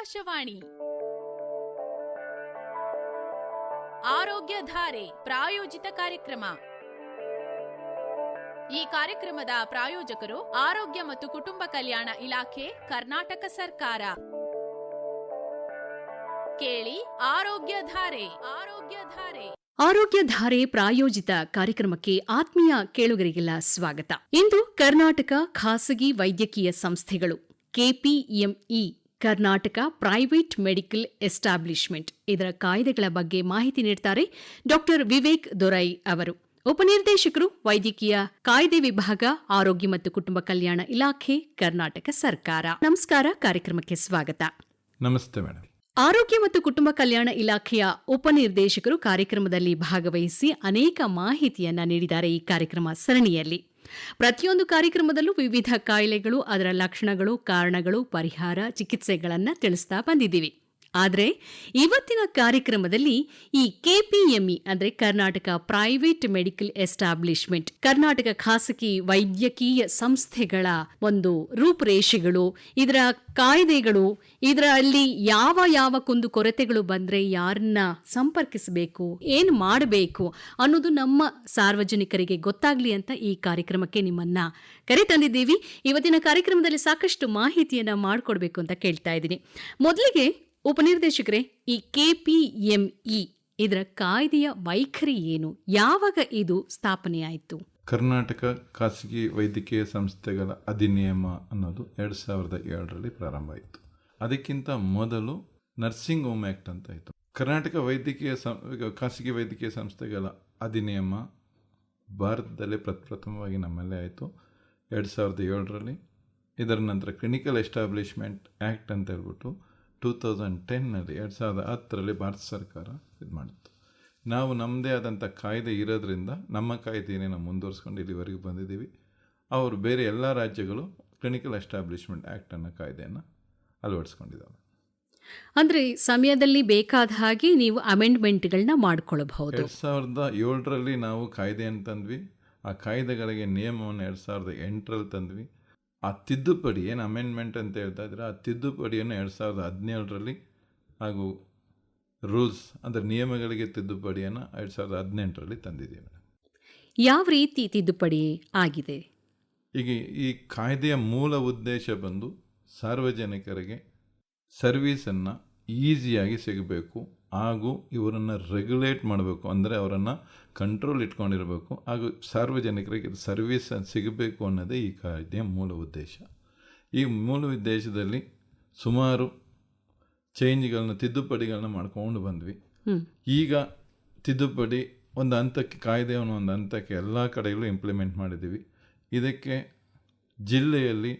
ಆಕಾಶವಾಣಿ. ಆರೋಗ್ಯ ಧಾರೆ ಪ್ರಾಯೋಜಿತ ಕಾರ್ಯಕ್ರಮ. ಈ ಕಾರ್ಯಕ್ರಮದ ಪ್ರಾಯೋಜಕರು ಆರೋಗ್ಯ ಮತ್ತು ಕುಟುಂಬ ಕಲ್ಯಾಣ ಇಲಾಖೆ, ಕರ್ನಾಟಕ ಸರ್ಕಾರ. ಕೇಳಿ ಆರೋಗ್ಯ ಧಾರೆ ಆರೋಗ್ಯ ಧಾರೆ ಆರೋಗ್ಯ ಧಾರೆ ಪ್ರಾಯೋಜಿತ ಕಾರ್ಯಕ್ರಮಕ್ಕೆ ಆತ್ಮೀಯ ಕೇಳುಗರಿಗೆಲ್ಲ ಸ್ವಾಗತ. ಇಂದು ಕರ್ನಾಟಕ ಖಾಸಗಿ ವೈದ್ಯಕೀಯ ಸಂಸ್ಥೆಗಳು, KPME Karnataka private medical establishment. ಇದರ ಕಾಯ್ದೆಗಳ ಬಗ್ಗೆ ಮಾಹಿತಿ ನೀಡುತ್ತಾರೆ ಡಾಕ್ಟರ್ ವಿವೇಕ್ ದೊರೈ ಅವರು. ಉಪನಿರ್ದೇಶಕರು ವೈದ್ಯಕೀಯ ಕಾಯ್ದೆ ವಿಭಾಗ ಆರೋಗ್ಯ ಮತ್ತು ಕುಟುಂಬ ಕಲ್ಯಾಣ ಇಲಾಖೆ ಕರ್ನಾಟಕ ಸರ್ಕಾರ. ನಮಸ್ಕಾರ ಕಾರ್ಯಕ್ರಮಕ್ಕೆ ಸ್ವಾಗತ. ನಮಸ್ತೆ ಮೇಡಮ್ ಆರೋಗ್ಯ ಮತ್ತು ಕುಟುಂಬ ಕಲ್ಯಾಣ ಇಲಾಖೆಯ ಉಪನಿರ್ದೇಶಕರು ಕಾರ್ಯಕ್ರಮದಲ್ಲಿ ಭಾಗವಹಿಸಿ ಅನೇಕ ಮಾಹಿತಿಯನ್ನ ನೀಡಿದ್ದಾರೆ ಈ ಕಾರ್ಯಕ್ರಮ ಸರಣಿಯಲ್ಲಿ. ಪ್ರತಿಯೊಂದು ಕಾರ್ಯಕ್ರಮದಲ್ಲೂ ವಿವಿಧ ಕಾಯಿಲೆಗಳು ಅದರ ಲಕ್ಷಣಗಳು ಕಾರಣಗಳು ಪರಿಹಾರ ಚಿಕಿತ್ಸೆಗಳನ್ನು ತಿಳಿಸ್ತಾ ಬಂದಿದ್ದೀವಿ. ಆದರೆ ಇವತ್ತಿನ ಕಾರ್ಯಕ್ರಮದಲ್ಲಿ ಈ ಕೆಪಿಎಂಇ ಅಂದ್ರೆ Karnataka private medical establishment Karnataka ಖಾಸಗಿ ವೈದ್ಯಕೀಯ ಸಂಸ್ಥೆಗಳ ಒಂದು ರೂಪುರೇಷೆಗಳು, ಇದರ ಕಾಯ್ದೆಗಳು, ಇದರಲ್ಲಿ ಯಾವ ಯಾವ ಕುಂದು ಕೊರತೆಗಳು ಬಂದ್ರೆ ಯಾರನ್ನ ಸಂಪರ್ಕಿಸಬೇಕು, ಏನ್ ಮಾಡಬೇಕು ಅನ್ನೋದು ನಮ್ಮ ಸಾರ್ವಜನಿಕರಿಗೆ ಗೊತ್ತಾಗ್ಲಿ ಅಂತ ಈ ಕಾರ್ಯಕ್ರಮಕ್ಕೆ ನಿಮ್ಮನ್ನ ಕರೆ ತಂದಿದ್ದೀವಿ. ಇವತ್ತಿನ ಕಾರ್ಯಕ್ರಮದಲ್ಲಿ ಸಾಕಷ್ಟು ಮಾಹಿತಿಯನ್ನ ಮಾಡಿಕೊಡ್ಬೇಕು ಅಂತ ಕೇಳ್ತಾ ಇದ್ದೀನಿ. ಮೊದಲಿಗೆ ಉಪನಿರ್ದೇಶಕರೇ, ಈ ಕೆಪಿಎಂಇ ಇದರ ಕಾಯ್ದೆಯ ವೈಖರಿ ಏನು? ಯಾವಾಗ ಇದು ಸ್ಥಾಪನೆಯಾಯಿತು? ಕರ್ನಾಟಕ ಖಾಸಗಿ ವೈದ್ಯಕೀಯ ಸಂಸ್ಥೆಗಳ ಅಧಿನಿಯಮ ಅನ್ನೋದು ಎರಡು ಸಾವಿರದ ಏಳರಲ್ಲಿ ಪ್ರಾರಂಭ ಆಯಿತು. ಅದಕ್ಕಿಂತ ಮೊದಲು ನರ್ಸಿಂಗ್ ಹೋಮ್ ಆ್ಯಕ್ಟ್ ಅಂತ ಇತ್ತು ಕರ್ನಾಟಕ ವೈದ್ಯಕೀಯ ಸಂ ಖಾಸಗಿ ವೈದ್ಯಕೀಯ ಸಂಸ್ಥೆಗಳ ಅಧಿನಿಯಮ ಭಾರತದಲ್ಲೇ ಪ್ರಪ್ರಥಮವಾಗಿ ನಮ್ಮಲ್ಲೇ ಆಯಿತು. ಎರಡು ಸಾವಿರದ ಏಳರಲ್ಲಿ ಇದರ ನಂತರ ಕ್ಲಿನಿಕಲ್ ಎಸ್ಟಾಬ್ಲಿಷ್ಮೆಂಟ್ ಆ್ಯಕ್ಟ್ ಅಂತ ಹೇಳ್ಬಿಟ್ಟು ಟೂ ತೌಸಂಡ್ ಟೆನ್ನಲ್ಲಿ ಎರಡು ಸಾವಿರದ ಹತ್ತರಲ್ಲಿ ಭಾರತ ಸರ್ಕಾರ ಇದು ಮಾಡಿತ್ತು. ನಾವು ನಮ್ಮದೇ ಆದಂಥ ಕಾಯ್ದೆ ಇರೋದ್ರಿಂದ ನಮ್ಮ ಕಾಯ್ದೆಯನ್ನೇ ನಾವು ಮುಂದುವರಿಸ್ಕೊಂಡು ಇಲ್ಲಿವರೆಗೂ ಬಂದಿದ್ದೀವಿ. ಅವರು ಬೇರೆ ಎಲ್ಲ ರಾಜ್ಯಗಳು ಕ್ಲಿನಿಕಲ್ ಎಸ್ಟಾಬ್ಲಿಷ್ಮೆಂಟ್ ಆ್ಯಕ್ಟ್ ಅನ್ನೋ ಕಾಯ್ದೆಯನ್ನು ಅಳವಡಿಸ್ಕೊಂಡಿದ್ದಾವೆ. ಅಂದರೆ ಸಮಯದಲ್ಲಿ ಬೇಕಾದ ಹಾಗೆ ನೀವು ಅಮೆಂಡ್ಮೆಂಟ್ಗಳನ್ನ ಮಾಡ್ಕೊಳ್ಬಹುದು. ಎರಡು ಸಾವಿರದ ಏಳರಲ್ಲಿ ನಾವು ಕಾಯ್ದೆಯನ್ನು ತಂದ್ವಿ. ಆ ಕಾಯ್ದೆಗಳಿಗೆ ನಿಯಮವನ್ನು ಎರಡು ಸಾವಿರದ ಎಂಟರಲ್ಲಿ ತಂದ್ವಿ. ಆ ತಿದ್ದುಪಡಿ ಏನು ಅಮೆಂಡ್ಮೆಂಟ್ ಅಂತ ಹೇಳ್ತಾ ಇದ್ರೆ ಆ ತಿದ್ದುಪಡಿಯನ್ನು ಎರಡು ಸಾವಿರದ ಹದಿನೇಳರಲ್ಲಿ ಹಾಗೂ ರೂಲ್ಸ್ ಅಂದರೆ ನಿಯಮಗಳಿಗೆ ತಿದ್ದುಪಡಿಯನ್ನು ಎರಡು ಸಾವಿರದ ಹದಿನೆಂಟರಲ್ಲಿ ತಂದಿದ್ದೀವಿ ಮೇಡಮ್. ಯಾವ ರೀತಿ ತಿದ್ದುಪಡಿ ಆಗಿದೆ? ಈಗ ಈ ಕಾಯ್ದೆಯ ಮೂಲ ಉದ್ದೇಶ ಬಂದು ಸಾರ್ವಜನಿಕರಿಗೆ ಸರ್ವೀಸನ್ನು ಈಸಿಯಾಗಿ ಸಿಗಬೇಕು. ಹಾಗೂ ಇವರನ್ನು ರೆಗ್ಯುಲೇಟ್ ಮಾಡಬೇಕು. ಅಂದರೆ ಅವರನ್ನು ಕಂಟ್ರೋಲ್ ಇಟ್ಕೊಂಡಿರಬೇಕು. ಹಾಗೂ ಸಾರ್ವಜನಿಕರಿಗೆ ಸರ್ವಿಸ್ ಸಿಗಬೇಕು ಅನ್ನೋದೇ ಈ ಕಾಯ್ದೆಯ ಮೂಲ ಉದ್ದೇಶ. ಈ ಮೂಲ ಉದ್ದೇಶದಲ್ಲಿ ಸುಮಾರು ಚೇಂಜ್ಗಳನ್ನ ತಿದ್ದುಪಡಿಗಳನ್ನ ಮಾಡ್ಕೊಂಡು ಬಂದ್ವಿ. ಈಗ ತಿದ್ದುಪಡಿ ಒಂದು ಹಂತಕ್ಕೆ ಕಾಯ್ದೆಯನ್ನು ಒಂದು ಹಂತಕ್ಕೆ ಎಲ್ಲ ಕಡೆಯಲ್ಲೂ ಇಂಪ್ಲಿಮೆಂಟ್ ಮಾಡಿದ್ದೀವಿ. ಇದಕ್ಕೆ ಜಿಲ್ಲೆಯಲ್ಲಿ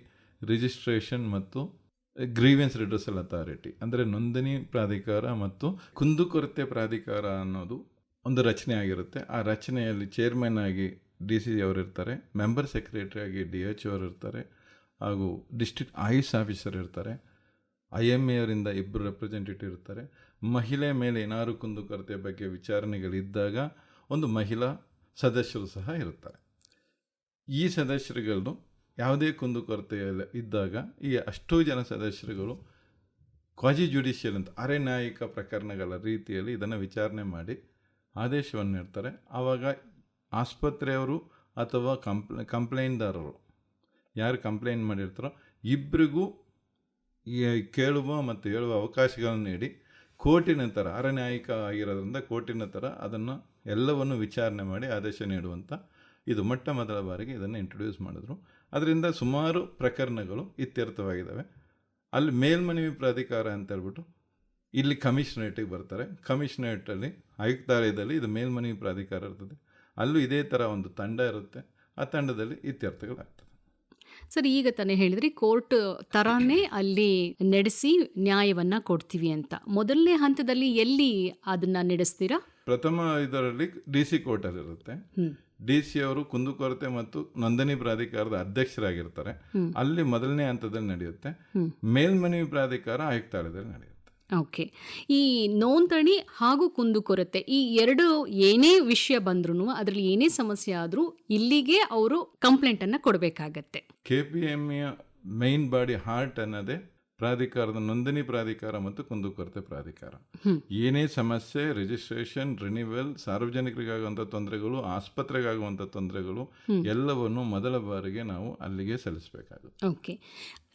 ರಿಜಿಸ್ಟ್ರೇಷನ್ ಮತ್ತು ಗ್ರೀವೆನ್ಸ್ ರಿಡ್ರೆಸಲ್ ಅಥಾರಿಟಿ ಅಂದರೆ ನೋಂದಣಿ ಪ್ರಾಧಿಕಾರ ಮತ್ತು ಕುಂದುಕೊರತೆ ಪ್ರಾಧಿಕಾರ ಅನ್ನೋದು ಒಂದು ರಚನೆ ಆಗಿರುತ್ತೆ. ಆ ರಚನೆಯಲ್ಲಿ ಚೇರ್ಮನ್ ಆಗಿ ಡಿ ಸಿ ಅವರು ಇರ್ತಾರೆ ಮೆಂಬರ್ ಸೆಕ್ರೆಟರಿ ಆಗಿ ಡಿ ಎಚ್ ಅವರು ಇರ್ತಾರೆ, ಹಾಗೂ ಡಿಸ್ಟ್ರಿಕ್ಟ್ ಆಯುಷ್ ಆಫೀಸರ್ ಇರ್ತಾರೆ ಐ ಎಂ ಎ ಅವರಿಂದ ಇಬ್ಬರು ರೆಪ್ರೆಸೆಂಟೇಟಿವ್ ಇರ್ತಾರೆ. ಮಹಿಳೆ ಮೇಲೆ ಏನಾರು ಕುಂದುಕೊರತೆ ಬಗ್ಗೆ ವಿಚಾರಣೆಗಳಿದ್ದಾಗ ಒಂದು ಮಹಿಳಾ ಸದಸ್ಯರು ಸಹ ಇರುತ್ತಾರೆ. ಈ ಸದಸ್ಯರುಗಳು ಯಾವುದೇ ಕುಂದುಕೊರತೆ ಇದ್ದಾಗ ಈ ಅಷ್ಟೂ ಜನ ಸದಸ್ಯರುಗಳು ಕ್ವಾಜಿ ಜುಡಿಷಿಯಲ್ ಅಂತ ಅರೆ ನ್ಯಾಯಿಕ ಪ್ರಕರಣಗಳ ರೀತಿಯಲ್ಲಿ ಇದನ್ನು ವಿಚಾರಣೆ ಮಾಡಿ ಆದೇಶವನ್ನು ನೀಡ್ತಾರೆ. ಆವಾಗ ಆಸ್ಪತ್ರೆಯವರು ಅಥವಾ ಕಂಪ್ಲ ಕಂಪ್ಲೇಂಟ್ದಾರರು ಯಾರು ಕಂಪ್ಲೇಂಟ್ ಮಾಡಿರ್ತಾರೋ ಇಬ್ಬರಿಗೂ ಕೇಳುವ ಮತ್ತು ಹೇಳುವ ಅವಕಾಶಗಳನ್ನು ನೀಡಿ ಕೋರ್ಟಿನ ಥರ ಅರನ್ಯಾಯಿಕ ಆಗಿರೋದ್ರಿಂದ ಕೋರ್ಟಿನ ಥರ ಅದನ್ನು ಎಲ್ಲವನ್ನು ವಿಚಾರಣೆ ಮಾಡಿ ಆದೇಶ ನೀಡುವಂಥ ಇದು ಮೊಟ್ಟ ಮೊದಲ ಬಾರಿಗೆ ಇದನ್ನು ಇಂಟ್ರೊಡ್ಯೂಸ್ ಮಾಡಿದ್ರು. ಅದರಿಂದ ಸುಮಾರು ಪ್ರಕರಣಗಳು ಇತ್ಯರ್ಥವಾಗಿದ್ದಾವೆ. ಅಲ್ಲಿ ಮೇಲ್ಮನವಿ ಪ್ರಾಧಿಕಾರ ಅಂತ ಹೇಳ್ಬಿಟ್ಟು ಇಲ್ಲಿ ಕಮಿಷನರೇಟಿಗೆ ಬರ್ತಾರೆ. ಕಮಿಷನರೇಟಲ್ಲಿ ಆಯುಕ್ತಾಲಯದಲ್ಲಿ ಇದು ಮೇಲ್ಮನವಿ ಪ್ರಾಧಿಕಾರ ಇರ್ತದೆ. ಅಲ್ಲೂ ಇದೇ ಥರ ಒಂದು ತಂಡ ಇರುತ್ತೆ. ಆ ತಂಡದಲ್ಲಿ ಇತ್ಯರ್ಥಗಳಾಗ್ತದೆ. ಸರ್, ಈಗ ತಾನೇ ಹೇಳಿದ್ರಿ, ಕೋರ್ಟ್ ತರಾನೇ ಅಲ್ಲಿ ನಡೆಸಿ ನ್ಯಾಯವನ್ನ ಕೊಡ್ತೀವಿ ಅಂತ. ಮೊದಲನೇ ಹಂತದಲ್ಲಿ ಎಲ್ಲಿ ಅದನ್ನ ನಡೆಸ್ತೀರಾ? ಪ್ರಥಮ ಇದರಲ್ಲಿ ಡಿ ಸಿ ಕೋಟರ್ ಇರುತ್ತೆ ಡಿ ಸಿ ಅವರು ಕುಂದುಕೊರತೆ ಮತ್ತು ನೋಂದಣಿ ಪ್ರಾಧಿಕಾರದ ಅಧ್ಯಕ್ಷರಾಗಿರ್ತಾರೆ. ಅಲ್ಲಿ ಮೊದಲನೇ ಹಂತದಲ್ಲಿ ನಡೆಯುತ್ತೆ. ಮೇಲ್ಮನವಿ ಪ್ರಾಧಿಕಾರ ಆಯುಕ್ತಾಲಯದಲ್ಲಿ ನಡೆಯುತ್ತೆ. ಓಕೆ. ಈ ನೋಂದಣಿ ಹಾಗೂ ಕುಂದುಕೊರತೆ ಈ ಎರಡು ಏನೇ ವಿಷಯ ಬಂದ್ರು ಅದರಲ್ಲಿ ಏನೇ ಸಮಸ್ಯೆ ಆದರೂ ಇಲ್ಲಿಗೆ ಅವರು ಕಂಪ್ಲೇಂಟ್ ಅನ್ನ ಕೊಡಬೇಕಾಗತ್ತೆ. K P M main body heart ಅನ್ನೋದೇ ಪ್ರಾಧಿಕಾರದ ನೋಂದಣಿ ಪ್ರಾಧಿಕಾರ ಮತ್ತು ಕುಂದುಕೊರತೆ ಪ್ರಾಧಿಕಾರ. ಏನೇ ಸಮಸ್ಯೆ ರಿಜಿಸ್ಟ್ರೇಷನ್ ರಿನಿವಲ್ ಸಾರ್ವಜನಿಕರಿಗಾಗುವಂಥ ತೊಂದರೆಗಳು ಆಸ್ಪತ್ರೆಗಾಗುವಂಥ ತೊಂದರೆಗಳು. ಎಲ್ಲವನ್ನು ಮೊದಲ ಬಾರಿಗೆ ನಾವು ಅಲ್ಲಿಗೆ ಸಲ್ಲಿಸಬೇಕಾಗುತ್ತೆ. ಓಕೆ.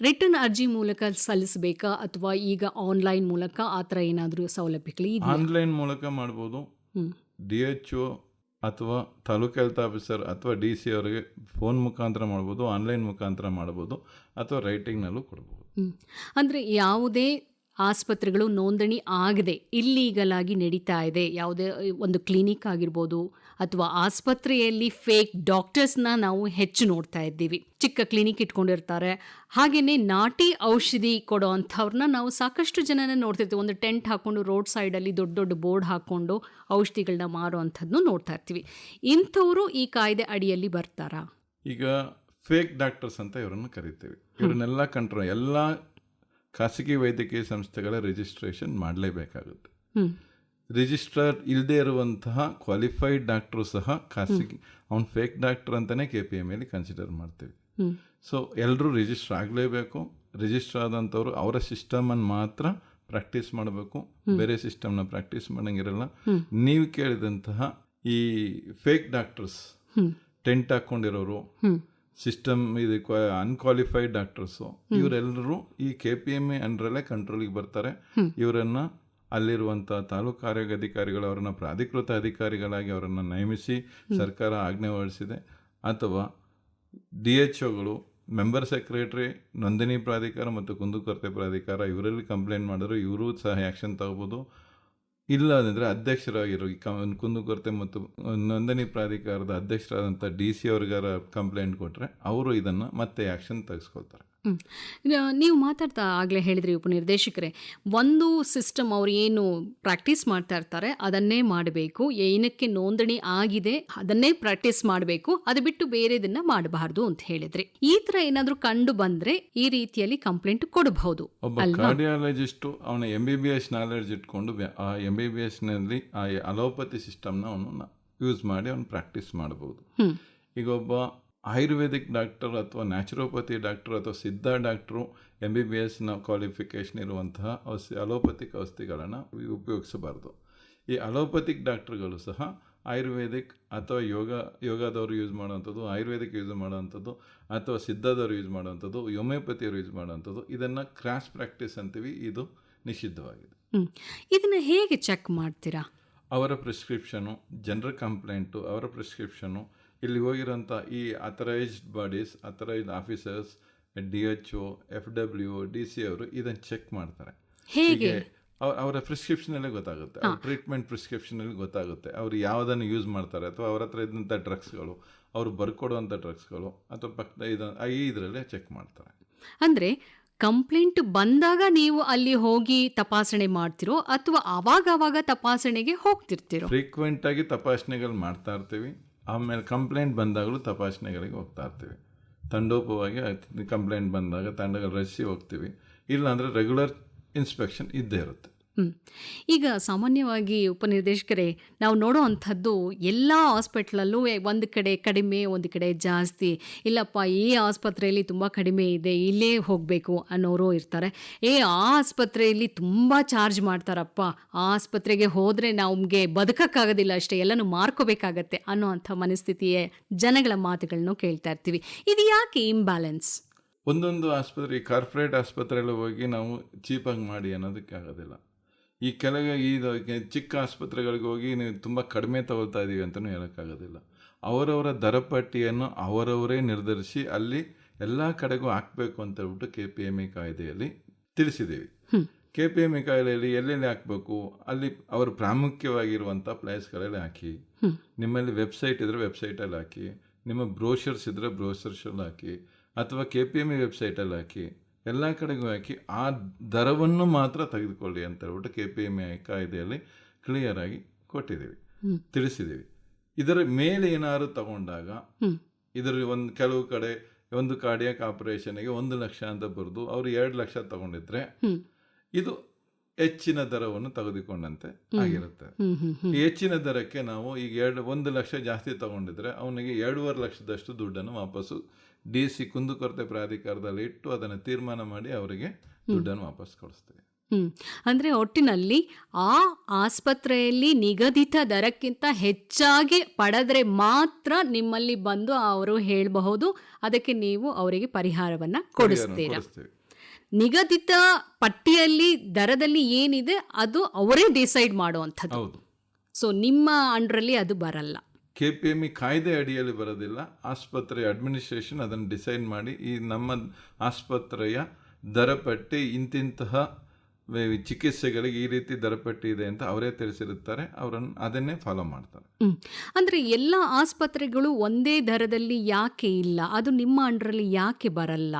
ರಿಟರ್ನ್ ಅರ್ಜಿ ಮೂಲಕ ಸಲ್ಲಿಸಬೇಕಾ ಅಥವಾ ಈಗ ಆನ್ಲೈನ್ ಮೂಲಕ ಆ ಥರ ಏನಾದರೂ ಸೌಲಭ್ಯಗಳು ಆನ್ಲೈನ್ ಮೂಲಕ ಮಾಡ್ಬೋದು. ಡಿ ಎಚ್ ಒ ಅಥವಾ ತಾಲೂಕು ಹೆಲ್ತ್ ಆಫೀಸರ್ ಅಥವಾ ಡಿ ಸಿ ಅವರಿಗೆ ಫೋನ್ ಮುಖಾಂತರ ಮಾಡ್ಬೋದು ಆನ್ಲೈನ್ ಮುಖಾಂತರ ಮಾಡ್ಬೋದು ಅಥವಾ ರೈಟಿಂಗ್ನಲ್ಲೂ ಕೊಡ್ಬೋದು. ಹ್ಮ್. ಅಂದ್ರೆ ಯಾವುದೇ ಆಸ್ಪತ್ರೆಗಳು ನೋಂದಣಿ ಆಗದೆ ಇಲ್ಲೀಗಲ್ ಆಗಿ ನಡೀತಾ ಇದೆ, ಯಾವುದೇ ಒಂದು ಕ್ಲಿನಿಕ್ ಆಗಿರ್ಬೋದು ಅಥವಾ ಆಸ್ಪತ್ರೆಯಲ್ಲಿ ಫೇಕ್ ಡಾಕ್ಟರ್ಸ್ನ ನಾವು ಹೆಚ್ಚು ನೋಡ್ತಾ ಇದ್ದೀವಿ. ಚಿಕ್ಕ ಕ್ಲಿನಿಕ್ ಇಟ್ಕೊಂಡಿರ್ತಾರೆ. ಹಾಗೆಯೇ ನಾಟಿ ಔಷಧಿ ಕೊಡೋ ಅಂಥವ್ರನ್ನ ನಾವು ಸಾಕಷ್ಟು ಜನನ ನೋಡ್ತಿರ್ತೀವಿ. ಒಂದು ಟೆಂಟ್ ಹಾಕ್ಕೊಂಡು ರೋಡ್ ಸೈಡಲ್ಲಿ ದೊಡ್ಡ ದೊಡ್ಡ ಬೋರ್ಡ್ ಹಾಕ್ಕೊಂಡು ಔಷಧಿಗಳನ್ನ ಮಾರೋ ಅಂಥದ್ದನ್ನು ನೋಡ್ತಾ ಇರ್ತೀವಿ. ಇಂಥವರು ಈ ಕಾಯ್ದೆ ಅಡಿಯಲ್ಲಿ ಬರ್ತಾರಾ? ಈಗ ಫೇಕ್ ಡಾಕ್ಟರ್ಸ್ ಅಂತ ಇವರನ್ನು ಕರಿತೀವಿ. ಇವರನ್ನೆಲ್ಲ ಕಂಟ್ರೋಲ್ ಎಲ್ಲ ಖಾಸಗಿ ವೈದ್ಯಕೀಯ ಸಂಸ್ಥೆಗಳ ರಿಜಿಸ್ಟ್ರೇಷನ್ ಮಾಡಲೇಬೇಕಾಗುತ್ತೆ. ರಿಜಿಸ್ಟರ್ ರಿಜಿಸ್ಟ್ರಾರ್ ಇಲ್ಲದೆ ಇರುವಂತಹ ಕ್ವಾಲಿಫೈಡ್ ಡಾಕ್ಟ್ರು ಸಹ ಖಾಸಗಿ ಅವ್ನು ಫೇಕ್ ಡಾಕ್ಟರ್ ಅಂತಲೇ ಕೆ ಪಿ ಎಂ ಎಲ್ಲಿ ಕನ್ಸಿಡರ್ ಮಾಡ್ತೀವಿ. ಸೊ ಎಲ್ಲರೂ ರಿಜಿಸ್ಟರ್ ಆಗಲೇಬೇಕು. ರಿಜಿಸ್ಟರ್ ಆದಂಥವ್ರು ಅವರ ಸಿಸ್ಟಮನ್ನು ಮಾತ್ರ ಪ್ರಾಕ್ಟೀಸ್ ಮಾಡಬೇಕು. ಬೇರೆ ಸಿಸ್ಟಮ್ನ ಪ್ರಾಕ್ಟೀಸ್ ಮಾಡೋಂಗಿರಲ್ಲ. ನೀವು ಕೇಳಿದಂತಹ ಈ ಫೇಕ್ ಡಾಕ್ಟರ್ಸ್ ಟೆಂಟ್ ಹಾಕ್ಕೊಂಡಿರೋರು ಸಿಸ್ಟಮ್ ಇದು ಅನ್ಕ್ವಾಲಿಫೈಡ್ ಡಾಕ್ಟರ್ಸು ಇವರೆಲ್ಲರೂ ಈ ಕೆ ಪಿ ಎಂ ಎ ಅಂಡ್ರಲ್ಲೇ ಕಂಟ್ರೋಲಿಗೆ ಬರ್ತಾರೆ. ಇವರನ್ನು ಅಲ್ಲಿರುವಂಥ ತಾಲೂಕು ಆರೋಗ್ಯ ಅಧಿಕಾರಿಗಳು ಅವರನ್ನು ಪ್ರಾಧಿಕೃತ ಅಧಿಕಾರಿಗಳಾಗಿ ಅವರನ್ನು ನೇಮಿಸಿ ಸರ್ಕಾರ ಆಜ್ಞೆ ಹೊರಡಿಸಿದೆ. ಅಥವಾ ಡಿ ಎಚ್ ಒಗಳು ಮೆಂಬರ್ ಸೆಕ್ರೆಟರಿ ನೋಂದಣಿ ಪ್ರಾಧಿಕಾರ ಮತ್ತು ಕುಂದುಕೊರತೆ ಪ್ರಾಧಿಕಾರ ಇವರಲ್ಲಿ ಕಂಪ್ಲೇಂಟ್ ಮಾಡಿದ್ರು ಇವರು ಸಹ ಆ್ಯಕ್ಷನ್ ತಗೋಬೋದು. ಇಲ್ಲ ಅಂದರೆ ಅಧ್ಯಕ್ಷರಾಗಿರೋ ಈ ಕುಂದುಕೊರತೆ ಮತ್ತು ನೋಂದಣಿ ಪ್ರಾಧಿಕಾರದ ಅಧ್ಯಕ್ಷರಾದಂಥ ಡಿ ಸಿ ಅವ್ರಿಗಾರ ಕಂಪ್ಲೇಂಟ್ ಕೊಟ್ಟರೆ ಅವರು ಇದನ್ನು ಮತ್ತೆ ಆ್ಯಕ್ಷನ್ ತೆಗೆಸ್ಕೊಳ್ತಾರೆ. ನೀವು ಮಾತಾಡ್ತಾ ಆಗಲೇ ಹೇಳಿದ್ರಿ ಉಪನಿರ್ದೇಶಕರೇ ಒಂದು ಸಿಸ್ಟಮ್ ಅವ್ರು ಏನು ಪ್ರಾಕ್ಟೀಸ್ ಮಾಡ್ತಾ ಇರ್ತಾರೆ ಅದನ್ನೇ ಮಾಡಬೇಕು ಏನಕ್ಕೆ ನೋಂದಣಿ ಆಗಿದೆ ಅದನ್ನೇ ಪ್ರಾಕ್ಟೀಸ್ ಮಾಡಬೇಕು ಅದು ಬಿಟ್ಟು ಬೇರೆದನ್ನ ಮಾಡಬಾರ್ದು ಅಂತ ಹೇಳಿದ್ರಿ. ಈ ಥರ ಏನಾದರೂ ಕಂಡು ಬಂದ್ರೆ ಈ ರೀತಿಯಲ್ಲಿ ಕಂಪ್ಲೇಂಟ್ ಕೊಡಬಹುದು? ಕಾರ್ಡಿಯಾಲಜಿಸ್ಟು ಅವನ M B B S knowledge ಇಟ್ಕೊಂಡು ಆ ಎಂ ಬಿ ಬಿ ಎಸ್ನಲ್ಲಿ ಆ ಅಲೋಪತಿ ಸಿಸ್ಟಮ್ನ ಅವನು ಯೂಸ್ ಮಾಡಿ ಅವನು ಪ್ರಾಕ್ಟೀಸ್ ಮಾಡಬಹುದು ಈಗ ಒಬ್ಬ ಆಯುರ್ವೇದಿಕ್ ಡಾಕ್ಟರ್ ಅಥವಾ ನ್ಯಾಚುರೋಪತಿ ಡಾಕ್ಟರ್ ಅಥವಾ Siddha doctor M B B ಎಸ್ನ ಕ್ವಾಲಿಫಿಕೇಷನ್ ಇರುವಂತಹ ಔಷಧಿ ಅಲೋಪತಿಕ್ ಔಷಧಿಗಳನ್ನು ಉಪಯೋಗಿಸಬಾರ್ದು. ಈ ಅಲೋಪತಿಕ್ ಡಾಕ್ಟ್ರುಗಳು ಸಹ ಆಯುರ್ವೇದಿಕ್ ಅಥವಾ ಯೋಗ ಯೋಗದವರು ಯೂಸ್ ಮಾಡುವಂಥದ್ದು ಆಯುರ್ವೇದಿಕ್ ಯೂಸ್ ಮಾಡುವಂಥದ್ದು ಅಥವಾ ಸಿದ್ಧದವರು ಯೂಸ್ ಮಾಡುವಂಥದ್ದು ಹೋಮಿಯೋಪತಿಯವರು ಯೂಸ್ ಮಾಡುವಂಥದ್ದು ಇದನ್ನು ಕ್ರಾಸ್ ಪ್ರಾಕ್ಟೀಸ್ ಅಂತೀವಿ. ಇದು ನಿಷಿದ್ಧವಾಗಿದೆ. ಇದನ್ನು ಇದನ್ನ ಹೇಗೆ ಚೆಕ್ ಮಾಡ್ತೀರಾ? ಅವರ ಪ್ರಿಸ್ಕ್ರಿಪ್ಷನು ಜನರ ಕಂಪ್ಲೇಂಟು ಅವರ ಪ್ರಿಸ್ಕ್ರಿಪ್ಷನು ಇಲ್ಲಿ ಹೋಗಿರೋಂಥ ಈ authorised bodies authorised officers D H O F W D C ಅವರು ಇದನ್ನು ಚೆಕ್ ಮಾಡ್ತಾರೆ. ಹೀಗೆ? ಅವ- ಅವರ ಪ್ರಿಸ್ಕ್ರಿಪ್ಷನಲ್ಲೇ ಗೊತ್ತಾಗುತ್ತೆ. ಅವ್ರ ಟ್ರೀಟ್ಮೆಂಟ್ ಪ್ರಿಸ್ಕ್ರಿಪ್ಷನಲ್ಲಿ ಗೊತ್ತಾಗುತ್ತೆ. ಅವರು ಯಾವುದನ್ನು ಯೂಸ್ ಮಾಡ್ತಾರೆ ಅಥವಾ ಅವ್ರ ಹತ್ರ ಇದ್ದಂಥ ಡ್ರಗ್ಸ್ಗಳು ಅವರು ಬರ್ಕೊಡುವಂಥ ಡ್ರಗ್ಸ್ಗಳು ಅಥವಾ ಪಕ್ಕದ ಇದು ಈ ಇದರಲ್ಲೇ ಚೆಕ್ ಮಾಡ್ತಾರೆ. ಅಂದರೆ ಕಂಪ್ಲೇಂಟ್ ಬಂದಾಗ ನೀವು ಅಲ್ಲಿ ಹೋಗಿ ತಪಾಸಣೆ ಮಾಡ್ತಿರೋ ಅಥವಾ ಅವಾಗ ಅವಾಗ ತಪಾಸಣೆಗೆ ಹೋಗ್ತಿರ್ತೀರೋ? ಫ್ರೀಕ್ವೆಂಟ್ ಆಗಿ ತಪಾಸಣೆಗಳು ಮಾಡ್ತಾ ಇರ್ತೀವಿ. ಆಮೇಲೆ ಕಂಪ್ಲೇಂಟ್ ಬಂದಾಗಲೂ ತಪಾಸಣೆಗಳಿಗೆ ಹೋಗ್ತಾ ಇರ್ತೀವಿ. ತಂಡೋಪವಾಗಿ ಕಂಪ್ಲೇಂಟ್ ಬಂದಾಗ ತಂಡಗಳು ರಚಿಸಿ ಹೋಗ್ತೀವಿ. ಇಲ್ಲಾಂದರೆ ರೆಗ್ಯುಲರ್ ಇನ್ಸ್ಪೆಕ್ಷನ್ ಇದ್ದೇ ಇರುತ್ತೆ. ಈಗ ಸಾಮಾನ್ಯವಾಗಿ ಉಪನಿರ್ದೇಶಕರೇ, ನಾವು ನೋಡೋ ಅಂಥದ್ದು ಎಲ್ಲ ಹಾಸ್ಪಿಟ್ಲಲ್ಲೂ ಒಂದು ಕಡೆ ಕಡಿಮೆ, ಒಂದು ಕಡೆ ಜಾಸ್ತಿ. ಇಲ್ಲಪ್ಪ, ಈ ಆಸ್ಪತ್ರೆಯಲ್ಲಿ ತುಂಬ ಕಡಿಮೆ ಇದೆ, ಇಲ್ಲೇ ಹೋಗಬೇಕು ಅನ್ನೋರು ಇರ್ತಾರೆ. ಏ, ಆ ಆಸ್ಪತ್ರೆಯಲ್ಲಿ ತುಂಬ ಚಾರ್ಜ್ ಮಾಡ್ತಾರಪ್ಪ. ಆ ಆಸ್ಪತ್ರೆಗೆ ಹೋದರೆ ನಮಗೆ ಬದುಕಕ್ಕಾಗೋದಿಲ್ಲ ಅಷ್ಟೇ, ಎಲ್ಲನೂ ಮಾರ್ಕೋಬೇಕಾಗತ್ತೆ ಅನ್ನೋ ಅಂಥ ಮನಸ್ಥಿತಿಯೇ ಜನಗಳ ಮಾತುಗಳನ್ನು ಕೇಳ್ತಾ ಇರ್ತೀವಿ. ಇದು ಯಾಕೆ ಇಂಬ್ಯಾಲೆನ್ಸ್ ಒಂದೊಂದು ಆಸ್ಪತ್ರೆ ಕಾರ್ಪೊರೇಟ್ ಆಸ್ಪತ್ರೆಯಲ್ಲಿ ಹೋಗಿ ನಾವು ಚೀಪಾಗಿ ಮಾಡಿ ಅನ್ನೋದಕ್ಕೆ ಆಗೋದಿಲ್ಲ ಈ ಕೆಳಗೆ ಇದು ಚಿಕ್ಕ ಆಸ್ಪತ್ರೆಗಳಿಗೆ ಹೋಗಿ ನೀವು ತುಂಬ ಕಡಿಮೆ ತಗೊಳ್ತಾ ಇದ್ದೀವಿ ಅಂತಲೂ ಹೇಳೋಕ್ಕಾಗೋದಿಲ್ಲ. ಅವರವರ ದರಪಟ್ಟಿಯನ್ನು ಅವರವರೇ ನಿರ್ಧರಿಸಿ ಅಲ್ಲಿ ಎಲ್ಲ ಕಡೆಗೂ ಹಾಕಬೇಕು ಅಂತ ಹೇಳ್ಬಿಟ್ಟು ಕೆ ಪಿ ಎಂ ಇ ಕಾಯ್ದೆಯಲ್ಲಿ ತಿಳಿಸಿದ್ದೀವಿ. ಕೆ ಪಿ ಎಂ ಇ ಕಾಯ್ದೆಯಲ್ಲಿ ಎಲ್ಲೆಲ್ಲಿ ಹಾಕಬೇಕು ಅಲ್ಲಿ ಅವರು ಪ್ರಾಮುಖ್ಯವಾಗಿರುವಂಥ ಪ್ಲೇಸ್ಗಳಲ್ಲಿ ಹಾಕಿ ನಿಮ್ಮಲ್ಲಿ ವೆಬ್ಸೈಟ್ ಇದ್ದರೆ ವೆಬ್ಸೈಟಲ್ಲಿ ಹಾಕಿ ನಿಮ್ಮ ಬ್ರೋಷರ್ಸ್ ಇದ್ದರೆ ಬ್ರೋಷರ್ಸಲ್ಲಿ ಹಾಕಿ ಅಥವಾ ಕೆ ಪಿ ಎಂ ಇ ವೆಬ್ಸೈಟಲ್ಲಿ ಹಾಕಿ ಎಲ್ಲ ಕಡೆಗೂ ಹಾಕಿ ಆ ದರವನ್ನು ಮಾತ್ರ ತೆಗೆದುಕೊಳ್ಳಿ ಅಂತ ಹೇಳ್ಬಿಟ್ಟು ಕೆ ಪಿ ಎಂ ಐ ಕಾಯ್ದೆಯಲ್ಲಿ ಕ್ಲಿಯರಾಗಿ ಕೊಟ್ಟಿದ್ದೀವಿ. ತಿಳಿಸಿದ್ದೀವಿ. ಇದರ ಮೇಲೆ ಏನಾದ್ರು ತಗೊಂಡಾಗ ಇದರ ಒಂದು ಕೆಲವು ಕಡೆ ಒಂದು ಕಾರ್ಡಿಯಾಕ್ ಆಪರೇಷನ್ಗೆ ಒಂದು ಲಕ್ಷ ಅಂತ ಬರೆದು ಅವರು ಎರಡು ಲಕ್ಷ ತಗೊಂಡಿದ್ರೆ ಇದು ಹೆಚ್ಚಿನ ದರವನ್ನು ತೆಗೆದುಕೊಂಡಂತೆ ಆಗಿರುತ್ತೆ. ಈ ಹೆಚ್ಚಿನ ದರಕ್ಕೆ ನಾವು ಈಗ ಎರಡು ಒಂದು ಲಕ್ಷ ಜಾಸ್ತಿ ತಗೊಂಡಿದ್ರೆ ಅವನಿಗೆ ಎರಡೂವರೆ ಲಕ್ಷದಷ್ಟು ದುಡ್ಡನ್ನು ವಾಪಸ್ಸು ಡಿ ಸಿ ಕುಂದುಕೊರತೆ ಪ್ರಾಧಿಕಾರದಲ್ಲಿ ಇಟ್ಟು ಅದನ್ನು ತೀರ್ಮಾನ ಮಾಡಿ ಅವರಿಗೆ ದುಡ್ಡನ್ನು ವಾಪಸ್ ಕೊಡಿಸ್ತೇವೆ. ಹ್ಮ್. ಅಂದ್ರೆ ಒಟ್ಟಿನಲ್ಲಿ ಆ ಆಸ್ಪತ್ರೆಯಲ್ಲಿ ನಿಗದಿತ ದರಕ್ಕಿಂತ ಹೆಚ್ಚಾಗಿ ಪಡೆದ್ರೆ ಮಾತ್ರ ನಿಮ್ಮಲ್ಲಿ ಬಂದು ಅವರು ಹೇಳಬಹುದು. ಅದಕ್ಕೆ ನೀವು ಅವರಿಗೆ ಪರಿಹಾರವನ್ನ ಕೊಡಿಸ್ತೀರಾ? ನಿಗದಿತ ಪಟ್ಟಿಯಲ್ಲಿ ದರದಲ್ಲಿ ಏನಿದೆ ಅದು ಅವರೇ ಡಿಸೈಡ್ ಮಾಡುವಂಥದ್ದು. ಸೊ ನಿಮ್ಮ ಅಂಡ್ರಲ್ಲಿ ಅದು ಬರಲ್ಲ. ಕೆ ಪಿ ಎಂ ಇ ಕಾಯ್ದೆ ಅಡಿಯಲ್ಲಿ ಬರೋದಿಲ್ಲ. ಆಸ್ಪತ್ರೆಯ ಅಡ್ಮಿನಿಸ್ಟ್ರೇಷನ್ ಅದನ್ನು ಡಿಸೈಡ್ ಮಾಡಿ ಈ ನಮ್ಮ ಆಸ್ಪತ್ರೆಯ ದರಪಟ್ಟಿ, ಇಂತಿಂತಹ ಚಿಕಿತ್ಸೆಗಳಿಗೆ ಈ ರೀತಿ ದರಪಟ್ಟಿ ಇದೆ ಅಂತ ಅವರೇ ತಿಳಿಸಿರುತ್ತಾರೆ. ಅವರನ್ನು ಅದನ್ನೇ ಫಾಲೋ ಮಾಡ್ತಾರೆ. ಅಂದರೆ ಎಲ್ಲ ಆಸ್ಪತ್ರೆಗಳು ಒಂದೇ ದರದಲ್ಲಿ ಯಾಕೆ ಇಲ್ಲ? ಅದು ನಿಮ್ಮ ಅಂಡ್ರಲ್ಲಿ ಯಾಕೆ ಬರಲ್ಲ?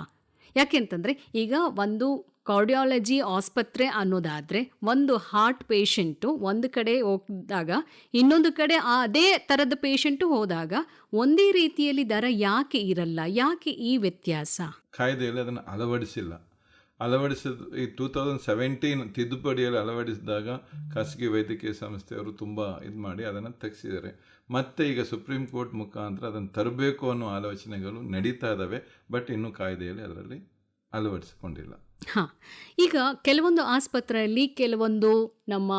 ಯಾಕೆಂತಂದ್ರೆ ಈಗ ಒಂದು ಕಾರ್ಡಿಯಾಲಜಿ ಆಸ್ಪತ್ರೆ ಅನ್ನೋದಾದರೆ ಒಂದು ಹಾರ್ಟ್ ಪೇಷಂಟು ಒಂದು ಕಡೆ ಹೋದಾಗ, ಇನ್ನೊಂದು ಕಡೆ ಅದೇ ಥರದ ಪೇಷಂಟು ಹೋದಾಗ ಒಂದೇ ರೀತಿಯಲ್ಲಿ ದರ ಯಾಕೆ ಇರಲ್ಲ, ಯಾಕೆ ಈ ವ್ಯತ್ಯಾಸ? ಕಾಯ್ದೆಯಲ್ಲಿ ಅದನ್ನು ಅಳವಡಿಸಿಲ್ಲ. ಅಳವಡಿಸಿದ ಈ ಟೂ ತೌಸಂಡ್ ಸೆವೆಂಟೀನ್ ತಿದ್ದುಪಡಿಯಲ್ಲಿ ಅಳವಡಿಸಿದಾಗ ಖಾಸಗಿ ವೈದ್ಯಕೀಯ ಸಂಸ್ಥೆಯವರು ತುಂಬ ಇದು ಮಾಡಿ ಅದನ್ನು ತೆಗೆಸಿದ್ದಾರೆ. ಮತ್ತೆ ಈಗ ಸುಪ್ರೀಂ ಕೋರ್ಟ್ ಮುಖಾಂತರ ಅದನ್ನು ತರಬೇಕು ಅನ್ನೋ ಆಲೋಚನೆಗಳು ನಡೀತಾ ಇದ್ದಾವೆ ಬಟ್ ಇನ್ನೂ ಕಾಯ್ದೆಯಲ್ಲಿ ಅದರಲ್ಲಿ ಅಳವಡಿಸಿಕೊಂಡಿಲ್ಲ. ಹಾಂ. ಈಗ ಕೆಲವೊಂದು ಆಸ್ಪತ್ರೆಯಲ್ಲಿ ಕೆಲವೊಂದು ನಮ್ಮ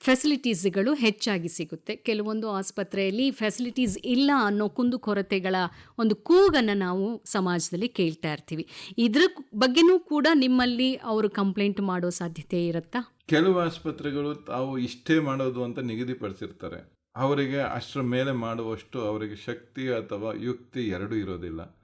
ಫೆಸಿಲಿಟೀಸ್ಗಳು ಹೆಚ್ಚಾಗಿ ಸಿಗುತ್ತೆ. ಕೆಲವೊಂದು ಆಸ್ಪತ್ರೆಯಲ್ಲಿ ಫೆಸಿಲಿಟೀಸ್ ಇಲ್ಲ ಅನ್ನೋ ಕುಂದುಕೊರತೆಗಳ ಒಂದು ಕೂಗನ್ನು ನಾವು ಸಮಾಜದಲ್ಲಿ ಕೇಳ್ತಾ ಇರ್ತೀವಿ. ಇದ್ರ ಬಗ್ಗೆನೂ ಕೂಡ ನಿಮ್ಮಲ್ಲಿ ಅವರು ಕಂಪ್ಲೇಂಟ್ ಮಾಡೋ ಸಾಧ್ಯತೆ ಇರುತ್ತಾ? ಕೆಲವು ಆಸ್ಪತ್ರೆಗಳು ತಾವು ಇಷ್ಟೇ ಮಾಡೋದು ಅಂತ ನಿಗದಿಪಡಿಸಿರ್ತಾರೆ. ಅವರಿಗೆ ಅಷ್ಟರ ಮೇಲೆ ಮಾಡುವಷ್ಟು ಅವರಿಗೆ ಶಕ್ತಿ ಅಥವಾ ಯುಕ್ತಿ ಎರಡೂ ಇರೋದಿಲ್ಲ.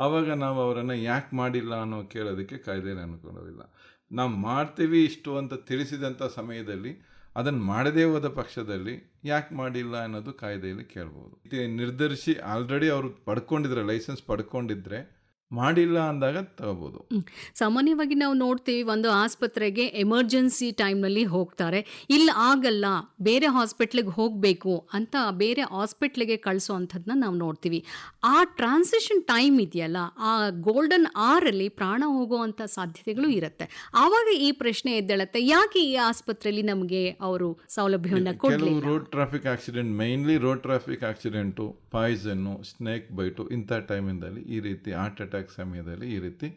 ಆವಾಗ ನಾವು ಅವರನ್ನು ಯಾಕೆ ಮಾಡಿಲ್ಲ ಅನ್ನೋ ಕೇಳೋದಕ್ಕೆ ಕಾಯ್ದೆಯಲ್ಲಿ ಅನುಕೂಲವಿಲ್ಲ ನಾವು ಮಾಡ್ತೀವಿ ಇಷ್ಟು ಅಂತ ತಿಳಿಸಿದಂಥ ಸಮಯದಲ್ಲಿ ಅದನ್ನು ಮಾಡದೇ ಹೋದ ಪಕ್ಷದಲ್ಲಿ ಯಾಕೆ ಮಾಡಿಲ್ಲ ಅನ್ನೋದು ಕಾಯ್ದೆಯಲ್ಲಿ ಕೇಳ್ಬೋದು. ನಿರ್ಧರಿಸಿ ಆಲ್ರೆಡಿ ಅವರು ಪಡ್ಕೊಂಡಿದ್ರೆ ಲೈಸೆನ್ಸ್ ಪಡ್ಕೊಂಡಿದ್ರೆ ಮಾಡಿಲ್ಲ ಅಂದಾಗ ತಗೋಬೋದು. ಸಾಮಾನ್ಯವಾಗಿ ನಾವು ನೋಡ್ತೀವಿ ಒಂದು ಆಸ್ಪತ್ರೆಗೆ ಎಮರ್ಜೆನ್ಸಿ ಟೈಮ್ನಲ್ಲಿ ಹೋಗ್ತಾರೆ. ಇಲ್ಲ ಆಗಲ್ಲ ಬೇರೆ ಹಾಸ್ಪಿಟ್ಲಿಗೆ ಹೋಗಬೇಕು ಅಂತ ಬೇರೆ ಹಾಸ್ಪಿಟ್ಲಿಗೆ ಕಳಿಸೋ ಅಂಥದ್ದನ್ನ ನಾವು ನೋಡ್ತೀವಿ. ಆ ಟ್ರಾನ್ಸಿಷನ್ ಟೈಮ್ ಇದೆಯಲ್ಲ ಆ ಗೋಲ್ಡನ್ ಆರಲ್ಲಿ ಪ್ರಾಣ ಹೋಗುವಂಥ ಸಾಧ್ಯತೆಗಳು ಇರುತ್ತೆ. ಆವಾಗ ಈ ಪ್ರಶ್ನೆ ಎದ್ದೇಳುತ್ತೆ ಯಾಕೆ ಈ ಆಸ್ಪತ್ರೆಯಲ್ಲಿ ನಮಗೆ ಅವರು ಸೌಲಭ್ಯವನ್ನು ಕೊಡಲಿ road traffic accident mainly road traffic accident poison snake bite ಇಂಥ ಟೈಮಿಂದಲ್ಲಿ ಈ ರೀತಿ ಹಾರ್ಟ್ ಅಟ್ಯಾಕ್ ಸಮಯದಲ್ಲಿ ಈ ರೀತಿ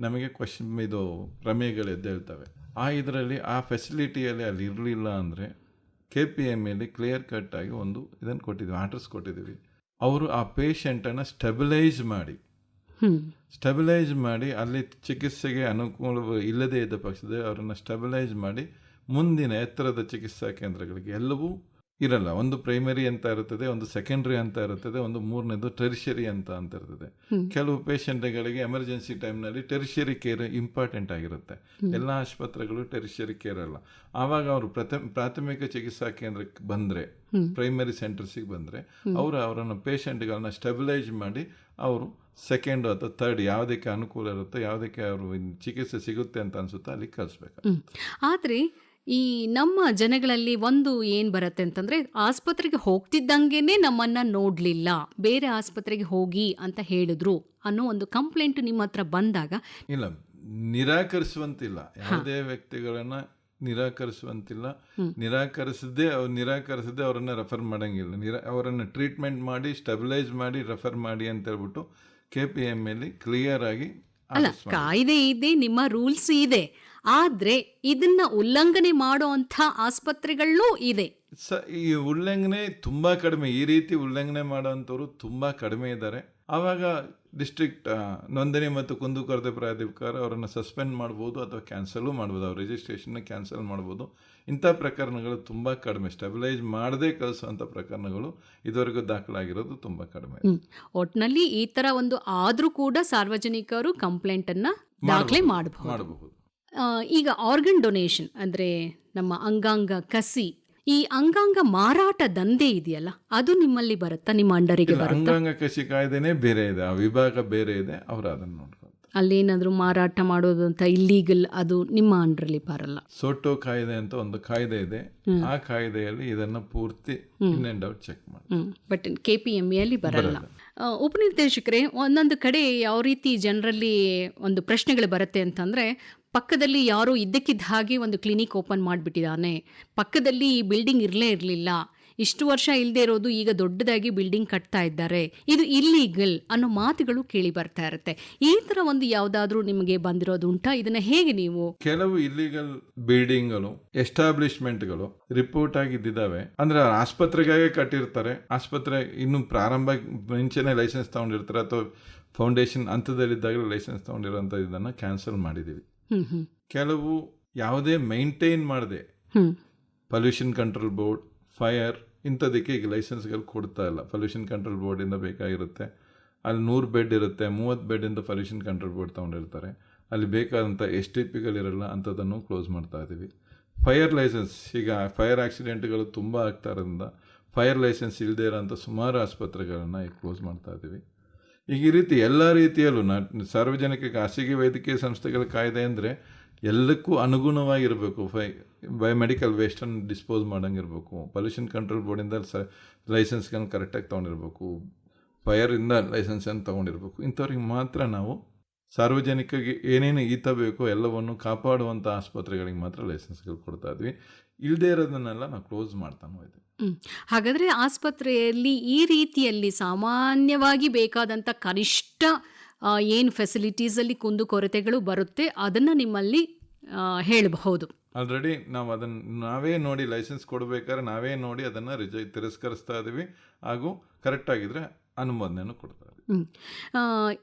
ನಮಗೆ ಕ್ವಶನ್ ಇದು ಪ್ರಮೇಯಗಳು ಎದ್ದೇಳ್ತವೆ. ಆ ಇದರಲ್ಲಿ ಆ ಫೆಸಿಲಿಟಿಯಲ್ಲಿ ಅಲ್ಲಿ ಇರಲಿಲ್ಲ ಅಂದರೆ ಕೆ ಪಿ ಎಂ ಎಲ್ಲಿ ಕ್ಲಿಯರ್ ಕಟ್ ಆಗಿ ಒಂದು ಇದನ್ನು ಕೊಟ್ಟಿದ್ದೀವಿ ಆರ್ಡರ್ಸ್ ಕೊಟ್ಟಿದ್ದೀವಿ. ಅವರು ಆ ಪೇಷಂಟನ್ನು ಸ್ಟೆಬಿಲೈಸ್ ಮಾಡಿ. ಸ್ಟೆಬಿಲೈಸ್ ಮಾಡಿ ಅಲ್ಲಿ ಚಿಕಿತ್ಸೆಗೆ ಅನುಕೂಲ ಇಲ್ಲದೇ ಇದ್ದ ಪಕ್ಷದಲ್ಲಿ ಅವರನ್ನು ಸ್ಟೆಬಿಲೈಸ್ ಮಾಡಿ ಮುಂದಿನ ಎತ್ತರದ ಚಿಕಿತ್ಸಾ ಕೇಂದ್ರಗಳಿಗೆ ಎಲ್ಲವೂ ಇರಲ್ಲ. ಒಂದು ಪ್ರೈಮರಿ ಅಂತ ಇರುತ್ತದೆ ಒಂದು ಸೆಕೆಂಡ್ರಿ ಅಂತ ಇರುತ್ತದೆ ಒಂದು ಮೂರನೇದು ಟೆರಿಷರಿ ಅಂತ ಅಂತ ಇರ್ತದೆ. ಕೆಲವು ಪೇಷಂಟ್ಗಳಿಗೆ ಎಮರ್ಜೆನ್ಸಿ ಟೈಮ್ನಲ್ಲಿ ಟೆರಿಷರಿ ಕೇರ್ ಇಂಪಾರ್ಟೆಂಟ್ ಆಗಿರುತ್ತೆ. ಎಲ್ಲ ಆಸ್ಪತ್ರೆಗಳು ಟೆರಿಷರಿ ಕೇರ್ ಅಲ್ಲ. ಆವಾಗ ಅವರು ಪ್ರಥಮ ಪ್ರಾಥಮಿಕ ಚಿಕಿತ್ಸಾ ಕೇಂದ್ರಕ್ಕೆ ಬಂದರೆ. ಪ್ರೈಮರಿ ಸೆಂಟರ್ಸಿಗೆ ಬಂದರೆ ಅವರು ಅವರನ್ನು ಪೇಷಂಟ್ಗಳನ್ನ ಸ್ಟೆಬಿಲೈಸ್ ಮಾಡಿ ಅವರು ಸೆಕೆಂಡ್ ಅಥವಾ ಥರ್ಡ್ ಯಾವುದಕ್ಕೆ ಅನುಕೂಲ ಇರುತ್ತೋ ಯಾವುದಕ್ಕೆ ಅವರು ಚಿಕಿತ್ಸೆ ಸಿಗುತ್ತೆ ಅಂತ ಅನಿಸುತ್ತೋ ಅಲ್ಲಿ ಕಳಿಸ್ಬೇಕು. ಆದ್ರೆ ಈ ನಮ್ಮ ಜನಗಳಲ್ಲಿ ಒಂದು ಏನ್ ಬರುತ್ತೆ ಅಂತಂದ್ರೆ ಆಸ್ಪತ್ರೆಗೆ ಹೋಗ್ತಿದ್ದಂಗೆನೆ ನಮ್ಮನ್ನ ನೋಡ್ಲಿಲ್ಲ. ಬೇರೆ ಆಸ್ಪತ್ರೆಗೆ ಹೋಗಿ ಅಂತ ಹೇಳಿದ್ರು ಅನ್ನೋ ಒಂದು ಕಂಪ್ಲೇಂಟ್ ನಿಮ್ಮ ಹತ್ರ ಬಂದಾಗ ಇಲ್ಲ ನಿರಾಕರಿಸುವಂತಿಲ್ಲ. ಯಾವುದೇ ವ್ಯಕ್ತಿಗಳನ್ನ ನಿರಾಕರಿಸುವಂತಿಲ್ಲ. ನಿರಾಕರಿಸದೆ ಅವ್ರು ನಿರಾಕರಿಸದೆ ಅವರನ್ನ ರೆಫರ್ ಮಾಡಂಗಿಲ್ಲ. ನಿರಾ ಅವರನ್ನು ಟ್ರೀಟ್ಮೆಂಟ್ ಮಾಡಿ ಸ್ಟೆಬಿಲೈಸ್ ಮಾಡಿ ರೆಫರ್ ಮಾಡಿ ಅಂತ ಹೇಳ್ಬಿಟ್ಟು ಕೆ ಪಿ ಎಂ ಎಲ್ಲಿ ಕ್ಲಿಯರ್ ಆಗಿ ಅಲ್ಲ ಕಾಯ್ದೆ ಇದೆ ನಿಮ್ಮ ರೂಲ್ಸ್ ಇದೆ. ಆದ್ರೆ ಇದನ್ನ ಉಲ್ಲಂಘನೆ ಮಾಡುವಂಥ ಆಸ್ಪತ್ರೆಗಳೂ ಇದೆ. ಸ ಈ ಉಲ್ಲಂಘನೆ ತುಂಬಾ ಕಡಿಮೆ. ಈ ರೀತಿ ಉಲ್ಲಂಘನೆ ಮಾಡುವಂತವ್ರು ತುಂಬಾ ಕಡಿಮೆ ಇದ್ದಾರೆ. ಆವಾಗ ಡಿಸ್ಟ್ರಿಕ್ಟ್ ನೋಂದಣಿ ಮತ್ತು ಕುಂದುಕೊರತೆ ಪ್ರಾಧಿಕಾರ ಅವರನ್ನು ಸಸ್ಪೆಂಡ್ ಮಾಡ್ಬೋದು ಅಥವಾ ಕ್ಯಾನ್ಸಲು ಮಾಡ್ಬೋದು. ಅವ್ರ ರಿಜಿಸ್ಟ್ರೇಷನ್ನ ಕ್ಯಾನ್ಸಲ್ ಮಾಡ್ಬೋದು. ಇಂಥ ಪ್ರಕರಣಗಳು ತುಂಬ ಕಡಿಮೆ. ಸ್ಟೆಬಿಲೈಸ್ ಮಾಡದೇ ಕಳಿಸುವಂಥ ಪ್ರಕರಣಗಳು ಇದುವರೆಗೂ ದಾಖಲಾಗಿರೋದು ತುಂಬ ಕಡಿಮೆ. ಒಟ್ಟಿನಲ್ಲಿ ಒಟ್ನಲ್ಲಿ ಈ ಥರ ಒಂದು ಆದರೂ ಕೂಡ ಸಾರ್ವಜನಿಕರು ಕಂಪ್ಲೇಂಟನ್ನು ಅನ್ನ ದಾಖಲೆ ಮಾಡಬಹುದು ಮಾಡಬಹುದು ಈಗ ಆರ್ಗನ್ ಡೊನೇಷನ್ ಅಂದ್ರೆ ನಮ್ಮ ಅಂಗಾಂಗ ಕಸಿ. ಈ ಅಂಗಾಂಗ ಮಾರಾಟ ದಂಧೆ ಇದೆಯಲ್ಲ ಅದು ನಿಮ್ಮಲ್ಲಿ ಬರುತ್ತಾ? ನಿಮ್ಮ ಅಂಡರಿಗೆ ಬರುತ್ತಾ? ಅಂಗಾಂಗ ಕಸಿ ಕಾಯ್ದೆನೇ ಬೇರೆ ಇದೆ. ಆ ವಿಭಾಗ ಬೇರೆ ಇದೆ. ಅವರು ಅದನ್ನು ನೋಡ್ಕೊಳ್ತಾರೆ. ಅಲ್ಲೇನಾದರೂ ಮಾರಾಟ ಮಾಡೋದು ಅಂತ ಇಲ್ಲೀಗಲ್ ಅದು ನಿಮ್ಮ ಅಂಡರಲ್ಲಿ ಬರಲ್ಲ. ಸೋಟೋ ಕಾಯ್ದೆ ಅಂತ ಒಂದು ಕಾಯ್ದೆ ಇದೆ. ಆ ಕಾಯ್ದೆಯಲ್ಲಿ ಇದನ್ನು ಪೂರ್ತಿ ಇನ್ ಅಂಡ್ ಔಟ್ ಚೆಕ್ ಮಾಡಿ. ಬಟ್ ಕೆ ಪಿ ಎಂ ಎಲ್ಲಿ ಬರಲ್ಲ. ಉಪನಿರ್ದೇಶಕರೇ ಒಂದೊಂದು ಕಡೆ ಯಾವ ರೀತಿ ಜನರಲ್ಲಿ ಒಂದು ಪ್ರಶ್ನೆಗಳು ಬರುತ್ತೆ ಅಂತಂದ್ರೆ ಪಕ್ಕದಲ್ಲಿ ಯಾರೋ ಇದ್ದಕ್ಕಿದ್ದ ಹಾಗೆ ಒಂದು ಕ್ಲಿನಿಕ್ ಓಪನ್ ಮಾಡಿಬಿಟ್ಟಿದ್ದಾನೆ ಪಕ್ಕದಲ್ಲಿ ಈ ಬಿಲ್ಡಿಂಗ್ ಇರಲೇ ಇರಲಿಲ್ಲ. ಇಷ್ಟು ವರ್ಷ ಇಲ್ಲದೆ ಇರೋದು ಈಗ ದೊಡ್ಡದಾಗಿ ಬಿಲ್ಡಿಂಗ್ ಕಟ್ತಾ ಇದ್ದಾರೆ. ಇದು ಇಲ್ಲೀಗಲ್ ಅನ್ನೋ ಮಾತುಗಳು ಕೇಳಿ ಬರ್ತಾ ಇರುತ್ತೆ. ಈ ತರ ಒಂದು ಯಾವ್ದಾದ್ರೂ ನಿಮಗೆ ಬಂದಿರೋದು ಉಂಟಾ? ಇದನ್ನ ಹೇಗೆ ನೀವು? ಕೆಲವು ಇಲ್ಲಿಗಲ್ ಬಿಲ್ಡಿಂಗ್ಗಳು ಎಸ್ಟಾಬ್ಲಿಷ್ಮೆಂಟ್ಗಳು ರಿಪೋರ್ಟ್ ಆಗಿದ್ದಾವೆ ಅಂದ್ರೆ ಆಸ್ಪತ್ರೆಗಾಗೆ ಕಟ್ಟಿರ್ತಾರೆ. ಆಸ್ಪತ್ರೆ ಇನ್ನು ಪ್ರಾರಂಭ ಮುಂಚೆನೆ ಲೈಸೆನ್ಸ್ ತಗೊಂಡಿರ್ತಾರೆ. ಅಥವಾ ಫೌಂಡೇಶನ್ ಹಂತದಲ್ಲಿದ್ದಾಗಲೇ ಲೈಸೆನ್ಸ್ ತಗೊಂಡಿರೋ ಇದನ್ನು ಕ್ಯಾನ್ಸಲ್ ಮಾಡಿದ್ದೀವಿ. ಕೆಲವು ಯಾವುದೇ ಮೈಂಟೈನ್ ಮಾಡದೆ ಪೊಲ್ಯೂಷನ್ ಕಂಟ್ರೋಲ್ ಬೋರ್ಡ್ ಫೈರ್ ಇಂಥದಕ್ಕೆ ಈಗ ಲೈಸೆನ್ಸ್ಗಳು ಕೊಡ್ತಾ ಇಲ್ಲ. ಪೊಲ್ಯೂಷನ್ ಕಂಟ್ರೋಲ್ ಬೋರ್ಡಿಂದ ಬೇಕಾಗಿರುತ್ತೆ. ಅಲ್ಲಿ ನೂರು ಬೆಡ್ ಇರುತ್ತೆ ಮೂವತ್ತು ಬೆಡ್ಡಿಂದ ಪೊಲ್ಯೂಷನ್ ಕಂಟ್ರೋಲ್ ಬೋರ್ಡ್ ತೊಗೊಂಡಿರ್ತಾರೆ. ಅಲ್ಲಿ ಬೇಕಾದಂಥ ಎಸ್ ಟಿ ಪಿಗಳಿರಲ್ಲ ಅಂಥದ್ದನ್ನು ಕ್ಲೋಸ್ ಮಾಡ್ತಾ ಇದ್ದೀವಿ ಫೈರ್ ಲೈಸೆನ್ಸ್ ಈಗ ಫೈರ್ ಆಕ್ಸಿಡೆಂಟ್ಗಳು ತುಂಬ ಆಗ್ತಾ ಇರೋದ್ರಿಂದ ಫೈರ್ ಲೈಸೆನ್ಸ್ ಇಲ್ಲದೇ ಇರೋಂಥ ಸುಮಾರು ಆಸ್ಪತ್ರೆಗಳನ್ನು ಈಗ ಕ್ಲೋಸ್ ಮಾಡ್ತಾ ಇದ್ದೀವಿ ಈಗ ಈ ರೀತಿ ಎಲ್ಲ ರೀತಿಯಲ್ಲೂ ನಾ, ಸಾರ್ವಜನಿಕ ಖಾಸಗಿ ವೈದ್ಯಕೀಯ ಸಂಸ್ಥೆಗಳ ಕಾಯ್ದೆ ಅಂದರೆ ಎಲ್ಲಕ್ಕೂ ಅನುಗುಣವಾಗಿರಬೇಕು. ಫೈ, ಬಯೋಮೆಡಿಕಲ್ ಮೆಡಿಕಲ್ ವೇಸ್ಟನ್ನು ಡಿಸ್ಪೋಸ್ ಮಾಡೋಂಗಿರ್ಬೇಕು. ಪೊಲ್ಯೂಷನ್ ಕಂಟ್ರೋಲ್ ಬೋರ್ಡಿಂದ ಸ, ಲೈಸೆನ್ಸ್ಗಳನ್ನು ಕರೆಕ್ಟಾಗಿ ತೊಗೊಂಡಿರ್ಬೇಕು. ಫೈರಿಂದ ಲೈಸೆನ್ಸನ್ನು ತೊಗೊಂಡಿರ್ಬೇಕು. ಇಂಥವ್ರಿಗೆ ಮಾತ್ರ ನಾವು ಸಾರ್ವಜನಿಕರಿಗೆ ಏನೇನು ಈತ ಬೇಕೋ ಎಲ್ಲವನ್ನು ಕಾಪಾಡುವಂಥ ಆಸ್ಪತ್ರೆಗಳಿಗೆ ಮಾತ್ರ ಲೈಸೆನ್ಸ್ಗಳು ಕೊಡ್ತಾ ಇದ್ವಿ. ಇಲ್ಲದೇ ಇರೋದನ್ನೆಲ್ಲ ನಾವು ಕ್ಲೋಸ್ ಮಾಡ್ತಾನೆ ಇದೆ ಹಾಗಾದರೆ ಆಸ್ಪತ್ರೆಯಲ್ಲಿ ಈ ರೀತಿಯಲ್ಲಿ ಸಾಮಾನ್ಯವಾಗಿ ಬೇಕಾದಂಥ ಕನಿಷ್ಠ ಏನು ಫೆಸಿಲಿಟೀಸಲ್ಲಿ ಕುಂದು ಕುಂದುಕೊರತೆಗಳು ಬರುತ್ತೆ ಅದನ್ನು ನಿಮ್ಮಲ್ಲಿ ಹೇಳಬಹುದು. ಆಲ್ರೆಡಿ ನಾವು ಅದನ್ನು ನಾವೇ ನೋಡಿ ಲೈಸೆನ್ಸ್ ಕೊಡಬೇಕಾದ್ರೆ ನಾವೇ ನೋಡಿ ಅದನ್ನು ರಿಜೆ ತಿರಸ್ಕರಿಸ್ತಾ ಇದ್ದೀವಿ. ಹಾಗೂ ಕರೆಕ್ಟಾಗಿದ್ದರೆ ಅನುಮೋದನೆಯನ್ನು ಕೊಡ್ತಾ ಇದ್ದೀವಿ.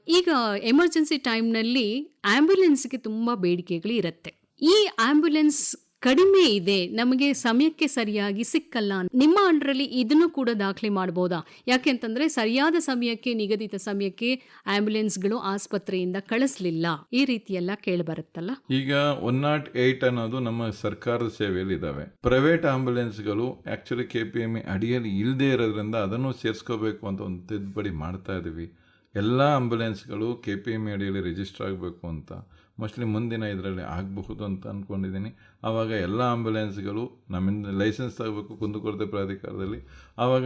ಈಗ ಎಮರ್ಜೆನ್ಸಿ ಟೈಮ್ನಲ್ಲಿ ಆಂಬ್ಯುಲೆನ್ಸ್ಗೆ ತುಂಬ ಬೇಡಿಕೆಗಳು ಇರುತ್ತೆ. ಈ ಆಂಬ್ಯುಲೆನ್ಸ್ ಕಡಿಮೆ ಇದೆ, ನಮಗೆ ಸಮಯಕ್ಕೆ ಸರಿಯಾಗಿ ಸಿಕ್ಕಲ್ಲ ನಿಮ್ಮ ಅಂಡ್ರಲ್ಲಿ ಇದನ್ನು ಕೂಡ ದಾಖಲೆ ಮಾಡ್ಬೋದಾ? ಯಾಕೆಂತಂದ್ರೆ ಸರಿಯಾದ ಸಮಯಕ್ಕೆ, ನಿಗದಿತ ಸಮಯಕ್ಕೆ ಆಂಬ್ಯುಲೆನ್ಸ್ಗಳು ಆಸ್ಪತ್ರೆಯಿಂದ ಕಳಿಸ್ಲಿಲ್ಲ. ಈ ರೀತಿಯೆಲ್ಲ ಕೇಳಿಬರುತ್ತಲ್ಲ? ಈಗ ಒನ್ ನಾಟ್ ಏಟ್ ಅನ್ನೋದು ನಮ್ಮ ಸರ್ಕಾರದ ಸೇವೆಯಲ್ಲಿ ಇದಾವೆ ಪ್ರೈವೇಟ್ ಆಂಬ್ಯುಲೆನ್ಸ್ಗಳು ಆಕ್ಚುಲಿ ಕೆ ಪಿ ಎಂ ಅಡಿಯಲ್ಲಿ ಇಲ್ಲದೆ ಇರೋದ್ರಿಂದ ಅದನ್ನು ಸೇರಿಸ್ಕೋಬೇಕು ಅಂತ ಒಂದು ತಿದ್ದುಪಡಿ ಮಾಡ್ತಾ ಇದೀವಿ. ಎಲ್ಲ ಆಂಬ್ಯುಲೆನ್ಸ್ಗಳು ಕೆ ಪಿ ಎಂ ಅಡಿಯಲ್ಲಿ ರಿಜಿಸ್ಟರ್ ಆಗಬೇಕು ಅಂತ. ಮೋಸ್ಟ್ಲಿ ಮುಂದಿನ ಇದರಲ್ಲಿ ಆಗಬಹುದು ಅಂತ ಅಂದ್ಕೊಂಡಿದ್ದೀನಿ ಆವಾಗ ಎಲ್ಲ ಆಂಬ್ಯುಲೆನ್ಸ್ಗಳು ನಮ್ಮಿಂದ ಲೈಸೆನ್ಸ್ ತಗೋಬೇಕು ಕುಂದುಕೊರತೆ ಪ್ರಾಧಿಕಾರದಲ್ಲಿ. ಆವಾಗ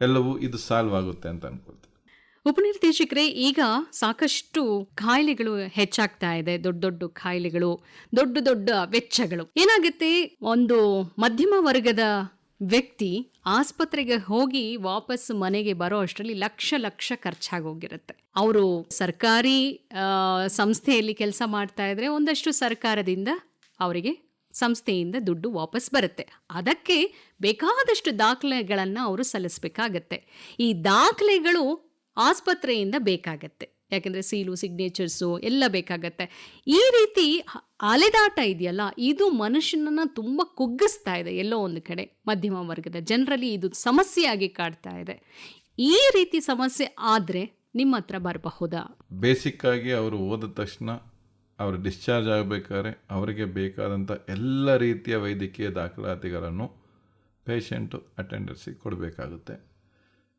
ಎಲ್ಲವೂ ಇದು ಸಾಲ್ವ್ ಆಗುತ್ತೆ ಅಂತ ಅನ್ಕೊಳ್ತೀನಿ. ಉಪನಿರ್ದೇಶಕರೇ, ಈಗ ಸಾಕಷ್ಟು ಖಾಯಿಲೆಗಳು ಹೆಚ್ಚಾಗ್ತಾ ಇದೆ. ದೊಡ್ಡ ದೊಡ್ಡ ಖಾಯಿಲೆಗಳು, ದೊಡ್ಡ ದೊಡ್ಡ ವೆಚ್ಚಗಳು. ಏನಾಗುತ್ತೆ? ಒಂದು ಮಧ್ಯಮ ವರ್ಗದ ವ್ಯಕ್ತಿ ಆಸ್ಪತ್ರೆಗೆ ಹೋಗಿ ವಾಪಸ್ ಮನೆಗೆ ಬರೋ ಅಷ್ಟರಲ್ಲಿ ಲಕ್ಷ ಲಕ್ಷ ಖರ್ಚಾಗೋಗಿರುತ್ತೆ. ಅವರು ಸರ್ಕಾರಿ ಸಂಸ್ಥೆಯಲ್ಲಿ ಕೆಲಸ ಮಾಡ್ತಾ ಇದ್ರೆ ಒಂದಷ್ಟು ಸರ್ಕಾರದಿಂದ ಅವರಿಗೆ ಸಂಸ್ಥೆಯಿಂದ ದುಡ್ಡು ವಾಪಸ್ ಬರುತ್ತೆ. ಅದಕ್ಕೆ ಬೇಕಾದಷ್ಟು ದಾಖಲೆಗಳನ್ನು ಅವರು ಸಲ್ಲಿಸಬೇಕಾಗತ್ತೆ. ಈ ದಾಖಲೆಗಳು ಆಸ್ಪತ್ರೆಯಿಂದ ಬೇಕಾಗತ್ತೆ. ಯಾಕೆಂದರೆ ಸೀಲು, ಸಿಗ್ನೇಚರ್ಸು ಎಲ್ಲ ಬೇಕಾಗತ್ತೆ. ಈ ರೀತಿ ಅಲೆದಾಟ ಇದೆಯಲ್ಲ, ಇದು ಮನುಷ್ಯನನ್ನ ತುಂಬ ಕುಗ್ಗಿಸ್ತಾ ಇದೆ ಎಲ್ಲೋ ಒಂದು ಕಡೆ. ಮಧ್ಯಮ ವರ್ಗದ ಜನರಲ್ಲಿ ಇದು ಸಮಸ್ಯೆಯಾಗಿ ಕಾಡ್ತಾ ಇದೆ. ಈ ರೀತಿ ಸಮಸ್ಯೆ ಆದರೆ ನಿಮ್ಮ ಹತ್ರ ಬರಬಹುದಾ? ಬೇಸಿಕ್ ಆಗಿ ಅವರು ಓದಿದ ತಕ್ಷಣ ಅವರು ಡಿಸ್ಚಾರ್ಜ್ ಆಗಬೇಕಾದ್ರೆ ಅವರಿಗೆ ಬೇಕಾದಂಥ ಎಲ್ಲ ರೀತಿಯ ವೈದ್ಯಕೀಯ ದಾಖಲಾತಿಗಳನ್ನು ಪೇಷಂಟು ಅಟೆಂಡರ್ಸಿಗೆ ಕೊಡಬೇಕಾಗುತ್ತೆ.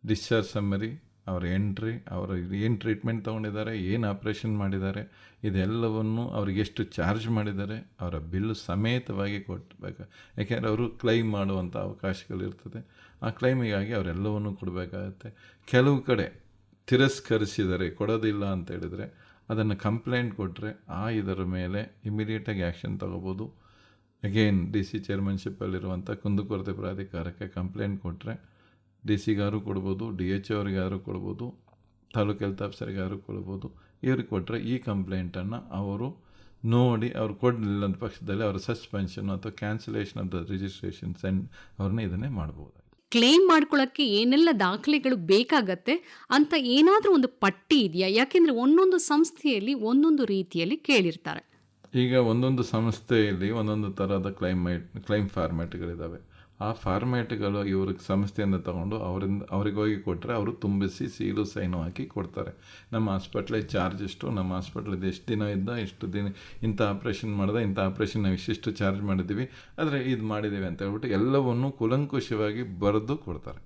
ಡಿಸ್ಚಾರ್ಜ್ ಸಮ್ಮರಿ ಅವರ ಎಂಟ್ರಿ ಅವರು ಏನು ಟ್ರೀಟ್ಮೆಂಟ್ ತೊಗೊಂಡಿದ್ದಾರೆ, ಏನು ಆಪ್ರೇಷನ್ ಮಾಡಿದ್ದಾರೆ, ಇದೆಲ್ಲವನ್ನು ಅವ್ರಿಗೆ ಎಷ್ಟು ಚಾರ್ಜ್ ಮಾಡಿದ್ದಾರೆ, ಅವರ ಬಿಲ್ಲು ಸಮೇತವಾಗಿ ಕೊಟ್ಟಬೇಕು ಯಾಕೆಂದರೆ ಅವರು ಕ್ಲೈಮ್ ಮಾಡುವಂಥ ಅವಕಾಶಗಳಿರ್ತದೆ ಆ ಕ್ಲೈಮಿಗಾಗಿ ಅವರೆಲ್ಲವನ್ನು ಕೊಡಬೇಕಾಗತ್ತೆ. ಕೆಲವು ಕಡೆ ತಿರಸ್ಕರಿಸಿದರೆ, ಕೊಡೋದಿಲ್ಲ ಅಂತ ಹೇಳಿದರೆ, ಅದನ್ನು ಕಂಪ್ಲೇಂಟ್ ಕೊಟ್ಟರೆ ಆ ಇದರ ಮೇಲೆ ಇಮಿಡಿಯೇಟಾಗಿ ಆ್ಯಕ್ಷನ್ ತಗೋಬೋದು. ಅಗೇನ್ ಡಿ ಸಿ ಚೇರ್ಮನ್ಶಿಪ್ಪಲ್ಲಿರುವಂಥ ಕುಂದುಕೊರತೆ ಪ್ರಾಧಿಕಾರಕ್ಕೆ ಕಂಪ್ಲೇಂಟ್ ಕೊಟ್ಟರೆ ಡಿ ಸಿಗಾರು ಕೊಡ್ಬೋದು ಡಿ ಎಚ್ ಅವ್ರಿಗಾರು ಕೊಡ್ಬೋದು ತಾಲೂಕು ಹೆಲ್ತ್ ಆಫೀಸರ್ಗಾರು ಕೊಡ್ಬೋದು ಇವ್ರಿಗೆ ಕೊಟ್ಟರೆ ಈ ಕಂಪ್ಲೇಂಟನ್ನು ಅವರು ನೋಡಿ ಅವ್ರು ಕೊಡಲಿಲ್ಲ ಅಂತ ಪಕ್ಷದಲ್ಲಿ ಅವರ ಸಸ್ಪೆನ್ಷನ್ ಅಥವಾ cancellation of the registration send ಅವ್ರನ್ನ ಇದನ್ನೇ ಮಾಡ್ಬೋದು ಕ್ಲೇಮ್ ಮಾಡ್ಕೊಳ್ಳೋಕ್ಕೆ ಏನೆಲ್ಲ ದಾಖಲೆಗಳು ಬೇಕಾಗತ್ತೆ ಅಂತ ಏನಾದರೂ ಒಂದು ಪಟ್ಟಿ ಇದೆಯಾ? ಯಾಕೆಂದರೆ ಒಂದೊಂದು ಸಂಸ್ಥೆಯಲ್ಲಿ ಒಂದೊಂದು ರೀತಿಯಲ್ಲಿ ಕೇಳಿರ್ತಾರೆ. ಈಗ ಒಂದೊಂದು ಸಂಸ್ಥೆಯಲ್ಲಿ ಒಂದೊಂದು ಥರದ ಕ್ಲೈಮೇಟ್ ಕ್ಲೈಮ್ ಫಾರ್ಮ್ಯಾಟ್ಗಳಿದ್ದಾವೆ ಆ ಫಾರ್ಮ್ಯಾಟ್ಗಳು ಇವ್ರಿಗೆ ಸಂಸ್ಥೆಯಿಂದ ತಗೊಂಡು ಅವರಿಂದ, ಅವ್ರಿಗೆ ಹೋಗಿ ಕೊಟ್ಟರೆ ಅವರು ತುಂಬಿಸಿ ಸೀಲು ಸೈನು ಹಾಕಿ ಕೊಡ್ತಾರೆ. ನಮ್ಮ ಹಾಸ್ಪಿಟ್ಲಿಗೆ ಚಾರ್ಜ್ ಎಷ್ಟು ನಮ್ಮ ಹಾಸ್ಪಿಟ್ಲದ್ದು ಎಷ್ಟು ದಿನ ಇದ್ದ ಎಷ್ಟು ದಿನ ಇಂಥ ಆಪ್ರೇಷನ್ ಮಾಡಿದೆ, ಇಂಥ ಆಪ್ರೇಷನ್ ನಾವು ಇಷ್ಟಿಷ್ಟು ಚಾರ್ಜ್ ಮಾಡಿದ್ದೀವಿ. ಆದರೆ ಇದು ಮಾಡಿದ್ದೀವಿ ಅಂತ ಹೇಳ್ಬಿಟ್ಟು ಎಲ್ಲವನ್ನೂ ಕುಲಂಕುಷವಾಗಿ ಬರೆದು ಕೊಡ್ತಾರೆ.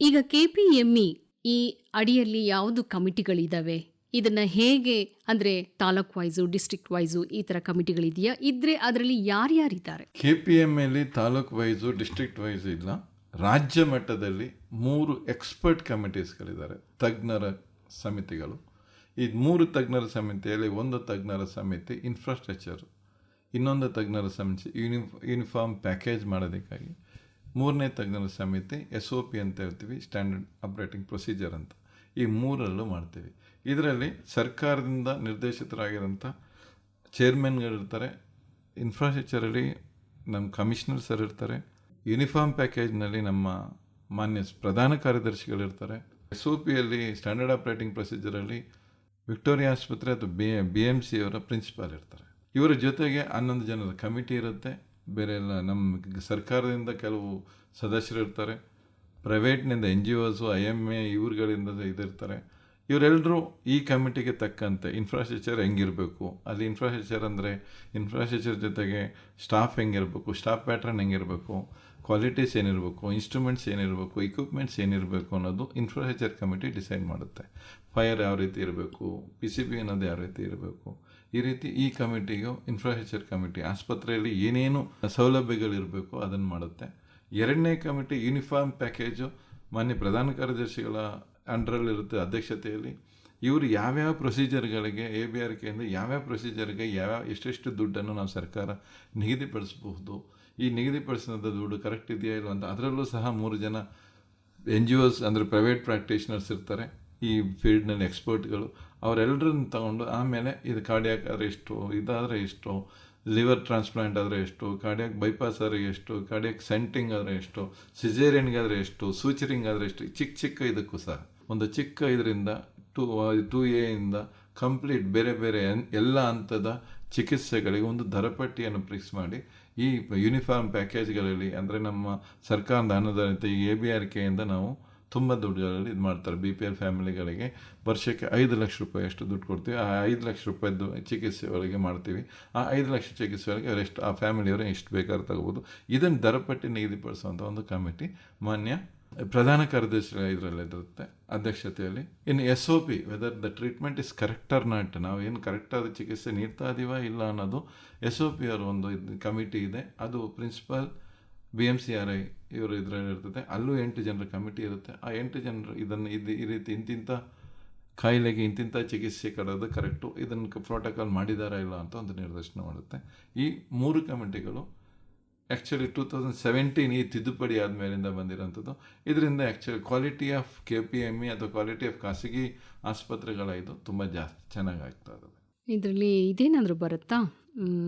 ಈಗ ಕೆ ಪಿ ಎಂ ಇ ಈ ಅಡಿಯಲ್ಲಿ ಯಾವುದು ಕಮಿಟಿಗಳಿದಾವೆ ಇದನ್ನ ಹೇಗೆ ಅಂದ್ರೆ ತಾಲೂಕ್ ವೈಸು ಡಿಸ್ಟ್ರಿಕ್ಟ್ ವೈಸು ಈ ತರ ಕಮಿಟಿಗಳಿದೆಯಾ ಇದ್ರೆ ಅದರಲ್ಲಿ ಯಾರ್ಯಾರಿದ್ದಾರೆ ಕೆ ಪಿ ಎಂ ಎಲ್ಲಿ ತಾಲೂಕ್ ವೈಸು ಡಿಸ್ಟ್ರಿಕ್ಟ್ ವೈಸು ಇಲ್ಲ. ರಾಜ್ಯ ಮಟ್ಟದಲ್ಲಿ ಮೂರು ಎಕ್ಸ್ಪರ್ಟ್ ಕಮಿಟೀಸ್ಗಳಿದ್ದಾರೆ ತಜ್ಞರ ಸಮಿತಿಗಳು. ಈ ಮೂರು ತಜ್ಞರ ಸಮಿತಿಯಲ್ಲಿ ಒಂದು ತಜ್ಞರ ಸಮಿತಿ ಇನ್ಫ್ರಾಸ್ಟ್ರಕ್ಚರ್ ಇನ್ನೊಂದು ತಜ್ಞರ ಸಮಿತಿ ಯೂನಿ ಯೂನಿಫಾರ್ಮ್ ಪ್ಯಾಕೇಜ್ ಮಾಡೋದಕ್ಕಾಗಿ. ಮೂರನೇ ತಜ್ಞರ ಸಮಿತಿ ಎಸ್ ಒ ಪಿ ಅಂತ ಹೇಳ್ತೀವಿ ಸ್ಟ್ಯಾಂಡರ್ಡ್ ಆಪ್ರೇಟಿಂಗ್ ಪ್ರೊಸೀಜರ್ ಅಂತ. ಈ ಮೂರರಲ್ಲೂ ಮಾಡ್ತೀವಿ. ಇದರಲ್ಲಿ ಸರ್ಕಾರದಿಂದ ನಿರ್ದೇಶಿತರಾಗಿರೋಂಥ ಚೇರ್ಮನ್ಗಳಿರ್ತಾರೆ. ಇನ್ಫ್ರಾಸ್ಟ್ರಕ್ಚರಲ್ಲಿ ನಮ್ಮ ಕಮಿಷನರ್ ಸರ್ ಇರ್ತಾರೆ. ಯೂನಿಫಾರ್ಮ್ ಪ್ಯಾಕೇಜ್ನಲ್ಲಿ ನಮ್ಮ ಮಾನ್ಯ ಪ್ರಧಾನ ಕಾರ್ಯದರ್ಶಿಗಳಿರ್ತಾರೆ. ಎಸ್ ಒ ಪಿಯಲ್ಲಿ ಸ್ಟ್ಯಾಂಡರ್ಡ್ ಆಪ್ರೇಟಿಂಗ್ ಪ್ರೊಸೀಜರಲ್ಲಿ ವಿಕ್ಟೋರಿಯಾ ಆಸ್ಪತ್ರೆ ಅಥವಾ ಬಿ ಬಿ ಎಂ ಸಿ ಅವರ ಪ್ರಿನ್ಸಿಪಾಲ್ ಇರ್ತಾರೆ. ಇವರ ಜೊತೆಗೆ ಹನ್ನೊಂದು ಜನದ ಕಮಿಟಿ ಇರುತ್ತೆ. ಬೇರೆ ಎಲ್ಲ ನಮ್ಮ ಸರ್ಕಾರದಿಂದ ಕೆಲವು ಸದಸ್ಯರು ಇರ್ತಾರೆ. ಪ್ರೈವೇಟ್ನಿಂದ N G Os I M A ಇವ್ರುಗಳಿಂದ ಇದಿರ್ತಾರೆ. ಇವರೆಲ್ಲರೂ ಈ ಕಮಿಟಿಗೆ ತಕ್ಕಂತೆ ಇನ್ಫ್ರಾಸ್ಟ್ರಕ್ಚರ್ ಹೆಂಗಿರಬೇಕು. ಅಲ್ಲಿ ಇನ್ಫ್ರಾಸ್ಟ್ರಕ್ಚರ್ ಅಂದರೆ ಇನ್ಫ್ರಾಸ್ಟ್ರಕ್ಚರ್ ಜೊತೆಗೆ ಸ್ಟಾಫ್ ಹೆಂಗಿರಬೇಕು ಸ್ಟಾಫ್ ಪ್ಯಾಟ್ರನ್ ಹೆಂಗಿರಬೇಕು ಕ್ವಾಲಿಟೀಸ್ ಏನಿರಬೇಕು ಇನ್ಸ್ಟ್ರೂಮೆಂಟ್ಸ್ ಏನಿರಬೇಕು ಇಕ್ವಿಪ್ಮೆಂಟ್ಸ್ ಏನಿರಬೇಕು ಅನ್ನೋದು ಇನ್ಫ್ರಾಸ್ಟ್ರಕ್ಚರ್ ಕಮಿಟಿ ಡಿಸೈಡ್ ಮಾಡುತ್ತೆ. ಫೈರ್ ಯಾವ ರೀತಿ ಇರಬೇಕು ಪಿ ಸಿ ಬಿ ಅನ್ನೋದು ಯಾವ ರೀತಿ ಇರಬೇಕು. ಈ ರೀತಿ ಈ ಕಮಿಟಿಗೂ ಇನ್ಫ್ರಾಸ್ಟ್ರಕ್ಚರ್ ಕಮಿಟಿ ಆಸ್ಪತ್ರೆಯಲ್ಲಿ ಏನೇನು ಸೌಲಭ್ಯಗಳಿರಬೇಕು ಅದನ್ನು ಮಾಡುತ್ತೆ. ಎರಡನೇ ಕಮಿಟಿ ಯೂನಿಫಾರ್ಮ್ ಪ್ಯಾಕೇಜು ಮಾನ್ಯ ಪ್ರಧಾನ ಕಾರ್ಯದರ್ಶಿಗಳ ಅಂಡರಲ್ಲಿರುತ್ತೆ ಅಧ್ಯಕ್ಷತೆಯಲ್ಲಿ. ಇವರು ಯಾವ್ಯಾವ ಪ್ರೊಸೀಜರ್ಗಳಿಗೆ ಎ ಬಿ ಆರ್ ಕೆಯಿಂದ ಯಾವ್ಯಾವ ಪ್ರೊಸೀಜರ್ಗೆ ಯಾವ್ಯಾವ ಎಷ್ಟೆಷ್ಟು ದುಡ್ಡನ್ನು ನಾವು ಸರ್ಕಾರ ನಿಗದಿಪಡಿಸಬಹುದು, ಈ ನಿಗದಿಪಡಿಸಿದಂಥ ದುಡ್ಡು ಕರೆಕ್ಟ್ ಇದೆಯಾ ಇಲ್ಲ ಅಂತ ಅದರಲ್ಲೂ ಸಹ ಮೂರು ಜನ ಎನ್ ಜಿ ಓಸ್ ಅಂದರೆ ಪ್ರೈವೇಟ್ ಪ್ರಾಕ್ಟೀಷನರ್ಸ್ ಇರ್ತಾರೆ, ಈ ಫೀಲ್ಡ್ನಲ್ಲಿ ಎಕ್ಸ್ಪರ್ಟ್ಗಳು. ಅವರೆಲ್ಲರನ್ನು ತಗೊಂಡು ಆಮೇಲೆ ಇದು ಕಾರ್ಡಿಯಾಕ್ ಆದರೆ ಎಷ್ಟು, ಇದಾದರೆ ಎಷ್ಟು, ಲಿವರ್ ಟ್ರಾನ್ಸ್ಪ್ಲಾಂಟ್ ಆದರೆ ಎಷ್ಟು, ಕಾರ್ಡಿಯಾಕ್ ಬೈಪಾಸ್ ಆದರೆ ಎಷ್ಟು, ಕಾರ್ಡಿಯಾಕ್ ಸೆಂಟಿಂಗ್ ಆದರೆ ಎಷ್ಟು ಸಿಜೇರಿಯನ್ಗಾದರೆ ಎಷ್ಟು, ಸೂಚರಿಂಗ್ ಆದರೆ ಎಷ್ಟು, ಚಿಕ್ಕ ಚಿಕ್ಕ ಇದಕ್ಕೂ ಸಹ. ಒಂದು ಚಿಕ್ಕ ಇದರಿಂದ ಟು ಟು ಎಯಿಂದ ಕಂಪ್ಲೀಟ್ ಬೇರೆ ಬೇರೆ ಎಲ್ಲ ಹಂತದ ಚಿಕಿತ್ಸೆಗಳಿಗೆ ಒಂದು ದರಪಟ್ಟಿಯನ್ನು ಫಿಕ್ಸ್ ಮಾಡಿ, ಈ ಯೂನಿಫಾರ್ಮ್ ಪ್ಯಾಕೇಜ್ಗಳಲ್ಲಿ ಅಂದರೆ ನಮ್ಮ ಸರ್ಕಾರದ ಅನುದಾನಿತ ಈ ಎ ಬಿ ಆರ್ ಕೆಯಿಂದ ನಾವು ತುಂಬ ದುಡ್ಡುಗಳಲ್ಲಿ ಇದು ಮಾಡ್ತಾರೆ. ಬಿ ಪಿ ಎಲ್ ಫ್ಯಾಮಿಲಿಗಳಿಗೆ ವರ್ಷಕ್ಕೆ ಐದು ಲಕ್ಷ ರೂಪಾಯಿ ಅಷ್ಟು ದುಡ್ಡು ಕೊಡ್ತೀವಿ. ಆ ಐದು ಲಕ್ಷ ರೂಪಾಯಿದ್ದು ಚಿಕಿತ್ಸೆ ಒಳಗೆ ಮಾಡ್ತೀವಿ. ಆ ಐದು ಲಕ್ಷ ಚಿಕಿತ್ಸೆ ಒಳಗೆ ಅವರೆಷ್ಟು ಆ ಫ್ಯಾಮಿಲಿಯವರು ಎಷ್ಟು ಬೇಕಾದ್ರೂ ತಗೋಬೋದು. ಇದನ್ನು ದರಪಟ್ಟಿ ನಿಗದಿಪಡಿಸುವಂಥ ಒಂದು ಕಮಿಟಿ ಮಾನ್ಯ ಪ್ರಧಾನ ಕಾರ್ಯದರ್ಶಿ ಇದರಲ್ಲಿರುತ್ತೆ ಅಧ್ಯಕ್ಷತೆಯಲ್ಲಿ. ಇನ್ನು S O P whether the treatment is correct or not ನಾವು ಏನು ಕರೆಕ್ಟಾದ ಚಿಕಿತ್ಸೆ ನೀಡ್ತಾ ಇದೀವ ಇಲ್ಲ ಅನ್ನೋದು ಎಸ್ ಒ ಪಿ ಅವರ ಒಂದು ಕಮಿಟಿ ಇದೆ. ಅದು principal B M C R I ಇವರು ಇದರಲ್ಲಿ ಇರ್ತದೆ. ಅಲ್ಲೂ ಎಂಟು ಜನರ ಕಮಿಟಿ ಇರುತ್ತೆ. ಆ ಎಂಟು ಜನರು ಇದನ್ನು ಇದು ಈ ರೀತಿ ಇಂತಿಂಥ ಕಾಯಿಲೆಗೆ ಇಂತಿಂಥ ಚಿಕಿತ್ಸೆ ಕೊಡೋದು ಕರೆಕ್ಟು ಇದನ್ನು ಪ್ರೋಟೋಕಾಲ್ ಮಾಡಿದಾರಾ ಇಲ್ಲ ಅಂತ ಒಂದು ನಿರ್ದೇಶನ ಮಾಡುತ್ತೆ. ಈ ಮೂರು ಕಮಿಟಿಗಳು ಆ್ಯಕ್ಚುಲಿ ಟೂ ತೌಸಂಡ್ ಸೆವೆಂಟೀನ್ ಈ ತಿದ್ದುಪಡಿ ಆದಮೇಲಿಂದ ಬಂದಿರೋಂಥದ್ದು. ಇದರಿಂದ actually quality of K P M E ಅಥವಾ ಕ್ವಾಲಿಟಿ ಆಫ್ ಖಾಸಗಿ ಆಸ್ಪತ್ರೆಗಳ ಇದು ತುಂಬ ಜಾಸ್ತಿ ಚೆನ್ನಾಗಿ ಆಗ್ತಾ ಇದ್ದಾವೆ ಇದರಲ್ಲಿ ಇದೇನಾದರೂ ಬರುತ್ತಾ?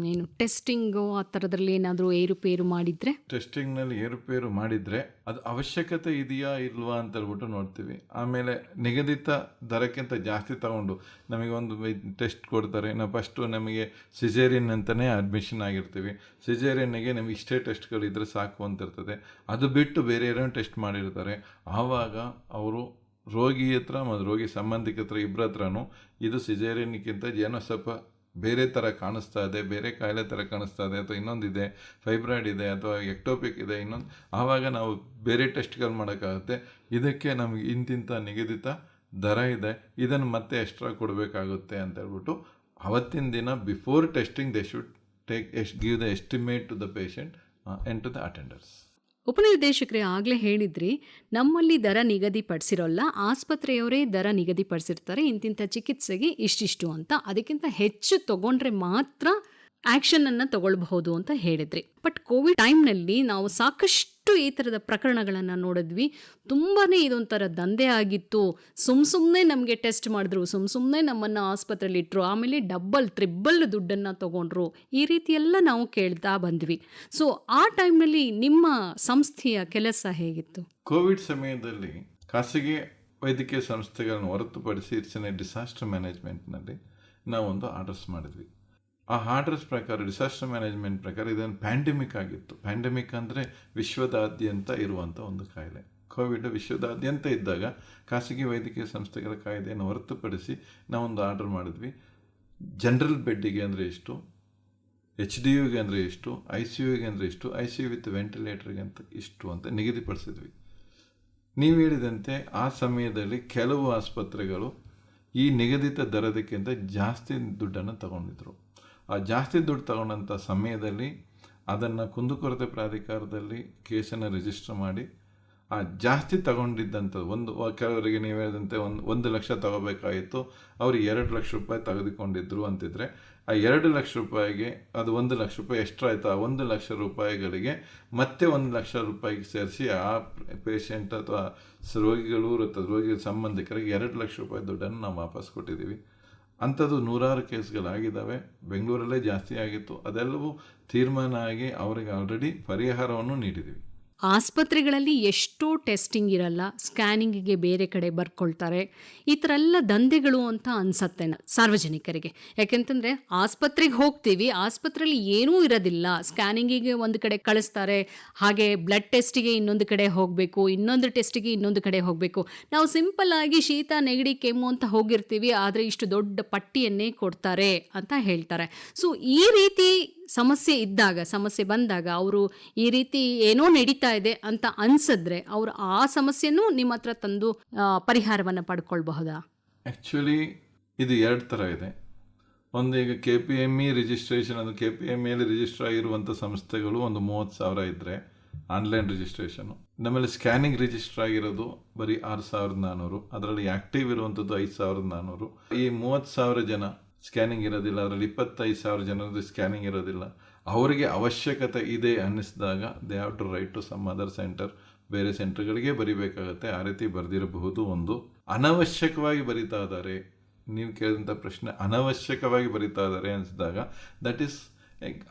ಏನು ಟೆಸ್ಟಿಂಗು ಆ ಥರದ್ರಲ್ಲಿ ಏನಾದರೂ ಏರುಪೇರು ಮಾಡಿದರೆ? ಟೆಸ್ಟಿಂಗ್ನಲ್ಲಿ ಏರುಪೇರು ಮಾಡಿದರೆ ಅದು ಅವಶ್ಯಕತೆ ಇದೆಯಾ ಇಲ್ವಾ ಅಂತ ಹೇಳ್ಬಿಟ್ಟು ನೋಡ್ತೀವಿ. ಆಮೇಲೆ ನಿಗದಿತ ದರಕ್ಕಿಂತ ಜಾಸ್ತಿ ತಗೊಂಡು ನಮಗೆ ಒಂದು ಟೆಸ್ಟ್ ಕೊಡ್ತಾರೆ. ನಾವು ಫಸ್ಟು ನಮಗೆ ಸಿಜೇರಿಯನ್ ಅಂತಲೇ ಅಡ್ಮಿಷನ್ ಆಗಿರ್ತೀವಿ. ಸಿಜೇರಿಯನ್ನಿಗೆ ನಮಗೆ ಇಷ್ಟೇ ಟೆಸ್ಟ್ಗಳಿದ್ರೆ ಸಾಕು ಅಂತ ಇರ್ತದೆ. ಅದು ಬಿಟ್ಟು ಬೇರೆ ಏನೋ ಟೆಸ್ಟ್ ಮಾಡಿರ್ತಾರೆ. ಆವಾಗ ಅವರು ರೋಗಿ ಹತ್ರ ಮತ್ತು ರೋಗಿ ಸಂಬಂಧಿಕ ಹತ್ರ ಇಬ್ಬರ ಹತ್ರನೂ ಇದು ಸಿಜೇರಿಯನ್ಗಿಂತ ಏನೋ ಸ್ವಲ್ಪ ಬೇರೆ ಥರ ಕಾಣಿಸ್ತಾ ಇದೆ, ಬೇರೆ ಕಾಯಿಲೆ ಥರ ಕಾಣಿಸ್ತಾ ಇದೆ ಅಥವಾ ಇನ್ನೊಂದಿದೆ ಫೈಬ್ರಾಯ್ಡ್ ಇದೆ ಅಥವಾ ಎಕ್ಟೋಪಿಕ್ ಇದೆ ಇನ್ನೊಂದು, ಆವಾಗ ನಾವು ಬೇರೆ ಟೆಸ್ಟ್ಗಳು ಮಾಡೋಕ್ಕಾಗುತ್ತೆ. ಇದಕ್ಕೆ ನಮಗೆ ಇಂತಿಂಥ ನಿಗದಿತ ದರ ಇದೆ. ಇದನ್ನು ಮತ್ತೆ ಎಕ್ಸ್ಟ್ರಾ ಕೊಡಬೇಕಾಗುತ್ತೆ ಅಂತ ಹೇಳ್ಬಿಟ್ಟು ಅವತ್ತಿನ ದಿನ before testing they should take ಎಸ್ಟ್ give the estimate to the patient and to the attenders ಉಪನಿರ್ದೇಶಕರೇ ಆಗಲೇ ಹೇಳಿದ್ರಿ, ನಮ್ಮಲ್ಲಿ ದರ ನಿಗದಿಪಡಿಸಿರೋಲ್ಲ, ಆಸ್ಪತ್ರೆಯವರೇ ದರ ನಿಗದಿಪಡಿಸಿರ್ತಾರೆ, ಇಂತಿಂಥ ಚಿಕಿತ್ಸೆಗೆ ಇಷ್ಟಿಷ್ಟು ಅಂತ. ಅದಕ್ಕಿಂತ ಹೆಚ್ಚು ತಗೊಂಡ್ರೆ ಮಾತ್ರ ಆ್ಯಕ್ಷನನ್ನು ತಗೊಳ್ಬಹುದು ಅಂತ ಹೇಳಿದ್ರಿ. ಬಟ್ ಕೋವಿಡ್ ಟೈಮ್ನಲ್ಲಿ ನಾವು ಸಾಕಷ್ಟು ಈ ಥರದ ಪ್ರಕರಣಗಳನ್ನು ನೋಡಿದ್ವಿ. ತುಂಬಾ ಇದೊಂಥರ ದಂಧೆ ಆಗಿತ್ತು. ಸುಮ್ ಸುಮ್ಮನೆ ನಮಗೆ ಟೆಸ್ಟ್ ಮಾಡಿದ್ರು, ಸುಮ್ ಸುಮ್ಮನೆ ನಮ್ಮನ್ನು ಆಸ್ಪತ್ರೆಯಲ್ಲಿ ಇಟ್ಟರು ಆಮೇಲೆ ಡಬ್ಬಲ್ ಟ್ರಿಬ್ಬಲ್ ದುಡ್ಡನ್ನು ತಗೊಂಡ್ರು. ಈ ರೀತಿ ಎಲ್ಲ ನಾವು ಕೇಳ್ತಾ ಬಂದ್ವಿ. ಸೊ ಆ ಟೈಮ್ನಲ್ಲಿ ನಿಮ್ಮ ಸಂಸ್ಥೆಯ ಕೆಲಸ ಹೇಗಿತ್ತು? ಕೋವಿಡ್ ಸಮಯದಲ್ಲಿ ಖಾಸಗಿ ವೈದ್ಯಕೀಯ ಸಂಸ್ಥೆಗಳನ್ನು ಹೊರತುಪಡಿಸಿ ಡಿಸಾಸ್ಟರ್ ಮ್ಯಾನೇಜ್ಮೆಂಟ್ನಲ್ಲಿ ನಾವೊಂದು ಆರ್ಡರ್ಸ್ ಮಾಡಿದ್ವಿ. ಆ ಆರ್ಡರ್ಸ್ ಪ್ರಕಾರ ಡಿಸಾಸ್ಟರ್ ಮ್ಯಾನೇಜ್ಮೆಂಟ್ ಪ್ರಕಾರ ಇದೊಂದು ಪ್ಯಾಂಡಮಿಕ್ ಆಗಿತ್ತು. ಪ್ಯಾಂಡಮಿಕ್ ಅಂದರೆ ವಿಶ್ವದಾದ್ಯಂತ ಇರುವಂಥ ಒಂದು ಕಾಯಿಲೆ. ಕೋವಿಡ್ ವಿಶ್ವದಾದ್ಯಂತ ಇದ್ದಾಗ ಖಾಸಗಿ ವೈದ್ಯಕೀಯ ಸಂಸ್ಥೆಗಳ ಕಾಯ್ದೆಯನ್ನು ಹೊರತುಪಡಿಸಿ ನಾವೊಂದು ಆರ್ಡರ್ ಮಾಡಿದ್ವಿ. ಜನರಲ್ ಬೆಡ್ಡಿಗೆ ಅಂದರೆ ಎಷ್ಟು? ಎಚ್ ಡಿ ಯುಗೆ ಅಂದರೆ ಎಷ್ಟು? ಐ ಸಿ ಯುಗೆ ಅಂದರೆ ಎಷ್ಟು? ಐ ಸಿ ಯು ವಿತ್ ವೆಂಟಿಲೇಟರ್ಗೆ ಅಂತ ಇಷ್ಟು ಅಂತ ನಿಗದಿಪಡಿಸಿದ್ವಿ. ನೀವು ಹೇಳಿದಂತೆ ಆ ಸಮಯದಲ್ಲಿ ಕೆಲವು ಆಸ್ಪತ್ರೆಗಳು ಈ ನಿಗದಿತ ದರದಕ್ಕಿಂತ ಜಾಸ್ತಿ ದುಡ್ಡನ್ನು ತಗೊಂಡಿದ್ರು. ಆ ಜಾಸ್ತಿ ದುಡ್ಡು ತಗೊಂಡಂಥ ಸಮಯದಲ್ಲಿ ಅದನ್ನು ಕುಂದುಕೊರತೆ ಪ್ರಾಧಿಕಾರದಲ್ಲಿ ಕೇಸನ್ನು ರಿಜಿಸ್ಟರ್ ಮಾಡಿ ಆ ಜಾಸ್ತಿ ತಗೊಂಡಿದ್ದಂಥದ್ದು ಒಂದು ಕೆಲವರಿಗೆ ನೀವು ಹೇಳಿದಂತೆ ಒಂದು ಒಂದು ಲಕ್ಷ ತಗೋಬೇಕಾಗಿತ್ತು, ಅವರು ಎರಡು ಲಕ್ಷ ರೂಪಾಯಿ ತೆಗೆದುಕೊಂಡಿದ್ರು ಅಂತಿದ್ರೆ, ಆ ಎರಡು ಲಕ್ಷ ರೂಪಾಯಿಗೆ, ಅದು ಒಂದು ಲಕ್ಷ ರೂಪಾಯಿ ಎಕ್ಸ್ಟ್ರಾ ಆಯಿತು, ಆ ಒಂದು ಲಕ್ಷ ರೂಪಾಯಿಗಳಿಗೆ ಮತ್ತೆ ಒಂದು ಲಕ್ಷ ರೂಪಾಯಿಗೆ ಸೇರಿಸಿ ಆ ಪೇಷಂಟ್ ಅಥವಾ ರೋಗಿಗಳು ಅಥವಾ ರೋಗಿಗಳ ಸಂಬಂಧಿಕರಿಗೆ ಎರಡು ಲಕ್ಷ ರೂಪಾಯಿ ದುಡ್ಡನ್ನು ನಾವು ವಾಪಸ್ ಕೊಟ್ಟಿದ್ದೀವಿ. ಅಂಥದ್ದು ನೂರಾರು ಕೇಸ್ಗಳಾಗಿದ್ದಾವೆ. ಬೆಂಗಳೂರಲ್ಲೇ ಜಾಸ್ತಿ ಆಗಿತ್ತು. ಅದೆಲ್ಲವೂ ತೀರ್ಮಾನ ಆಗಿ ಅವರಿಗೆ ಆಲ್ರೆಡಿ ಪರಿಹಾರವನ್ನು ನೀಡಿದ್ದೀವಿ ಆಸ್ಪತ್ರೆಗಳಲ್ಲಿ ಎಷ್ಟೋ ಟೆಸ್ಟಿಂಗ್ ಇರಲ್ಲ ಸ್ಕ್ಯಾನಿಂಗಿಗೆ ಬೇರೆ ಕಡೆ ಬರ್ಕೊಳ್ತಾರೆ. ಈ ಥರ ಎಲ್ಲ ದಂಧೆಗಳು ಅಂತ ಅನ್ಸತ್ತೆ ಸಾರ್ವಜನಿಕರಿಗೆ. ಯಾಕೆಂತಂದರೆ ಆಸ್ಪತ್ರೆಗೆ ಹೋಗ್ತೀವಿ ಆಸ್ಪತ್ರೆಯಲ್ಲಿ ಏನೂ ಇರೋದಿಲ್ಲ. ಸ್ಕ್ಯಾನಿಂಗಿಗೆ ಒಂದು ಕಡೆ ಕಳಿಸ್ತಾರೆ, ಹಾಗೆ ಬ್ಲಡ್ ಟೆಸ್ಟಿಗೆ ಇನ್ನೊಂದು ಕಡೆ ಹೋಗಬೇಕು, ಇನ್ನೊಂದು ಟೆಸ್ಟಿಗೆ ಇನ್ನೊಂದು ಕಡೆ ಹೋಗಬೇಕು. ನಾವು ಸಿಂಪಲ್ ಆಗಿ ಶೀತ, ನೆಗಡಿ, ಕೆಮ್ಮು ಅಂತ ಹೋಗಿರ್ತೀವಿ, ಆದರೆ ಇಷ್ಟು ದೊಡ್ಡ ಪಟ್ಟಿಯನ್ನೇ ಕೊಡ್ತಾರೆ ಅಂತ ಹೇಳ್ತಾರೆ. ಸೊ ಈ ರೀತಿ ಸಮಸ್ಯೆ ಇದ್ದಾಗ, ಸಮಸ್ಯೆ ಬಂದಾಗ ಅವರು ಈ ರೀತಿ ಏನೋ ನಡೀತಾ ಇದೆ ಅಂತ ಅನ್ಸಿದ್ರೆ ಅವರು ಆ ಸಮಸ್ಯೆನೂ ನಿಮ್ಮ ಹತ್ರ ತಂದು ಪರಿಹಾರವನ್ನು ಪಡ್ಕೊಳ್ಬಹುದಾ? ಆ್ಯಕ್ಚುಲಿ ಇದು ಎರಡು ಥರ ಇದೆ. ಒಂದು ಈಗ K P M E registration ಅದು ಕೆ ಪಿ ಎಂ ಎಲ್ಲಿ ರಿಜಿಸ್ಟರ್ ಆಗಿರುವಂಥ ಸಂಸ್ಥೆಗಳು ಒಂದು ಮೂವತ್ತು ಸಾವಿರ ಇದ್ದರೆ ಆನ್ಲೈನ್ ರಿಜಿಸ್ಟ್ರೇಷನು ನಮ್ಮಲ್ಲಿ ಸ್ಕ್ಯಾನಿಂಗ್ ರಿಜಿಸ್ಟರ್ ಆಗಿರೋದು ಬರೀ ಆರು ಸಾವಿರದ ನಾನ್ನೂರು ಅದರಲ್ಲಿ ಆ್ಯಕ್ಟಿವ್ ಇರುವಂಥದ್ದು ಐದು ಸಾವಿರದ ನಾನ್ನೂರು ಈ ಮೂವತ್ತು ಸಾವಿರ ಜನ ಸ್ಕ್ಯಾನಿಂಗ್ ಇರೋದಿಲ್ಲ, ಅದರಲ್ಲಿ ಇಪ್ಪತ್ತೈದು ಸಾವಿರ ಜನರದ್ದು ಸ್ಕ್ಯಾನಿಂಗ್ ಇರೋದಿಲ್ಲ. ಅವರಿಗೆ ಅವಶ್ಯಕತೆ ಇದೆ ಅನ್ನಿಸಿದಾಗ they have to write to some other centre ಬೇರೆ ಸೆಂಟರ್ಗಳಿಗೆ ಬರಿಬೇಕಾಗತ್ತೆ. ಆ ರೀತಿ ಬರೆದಿರಬಹುದು ಒಂದು ಅನವಶ್ಯಕವಾಗಿ ಬರಿತಾ ಇದ್ದಾರೆ. ನೀವು ಕೇಳಿದಂಥ ಪ್ರಶ್ನೆ ಅನವಶ್ಯಕವಾಗಿ ಬರಿತಾ ಇದ್ದಾರೆ ಅನಿಸಿದಾಗ ದಟ್ ಈಸ್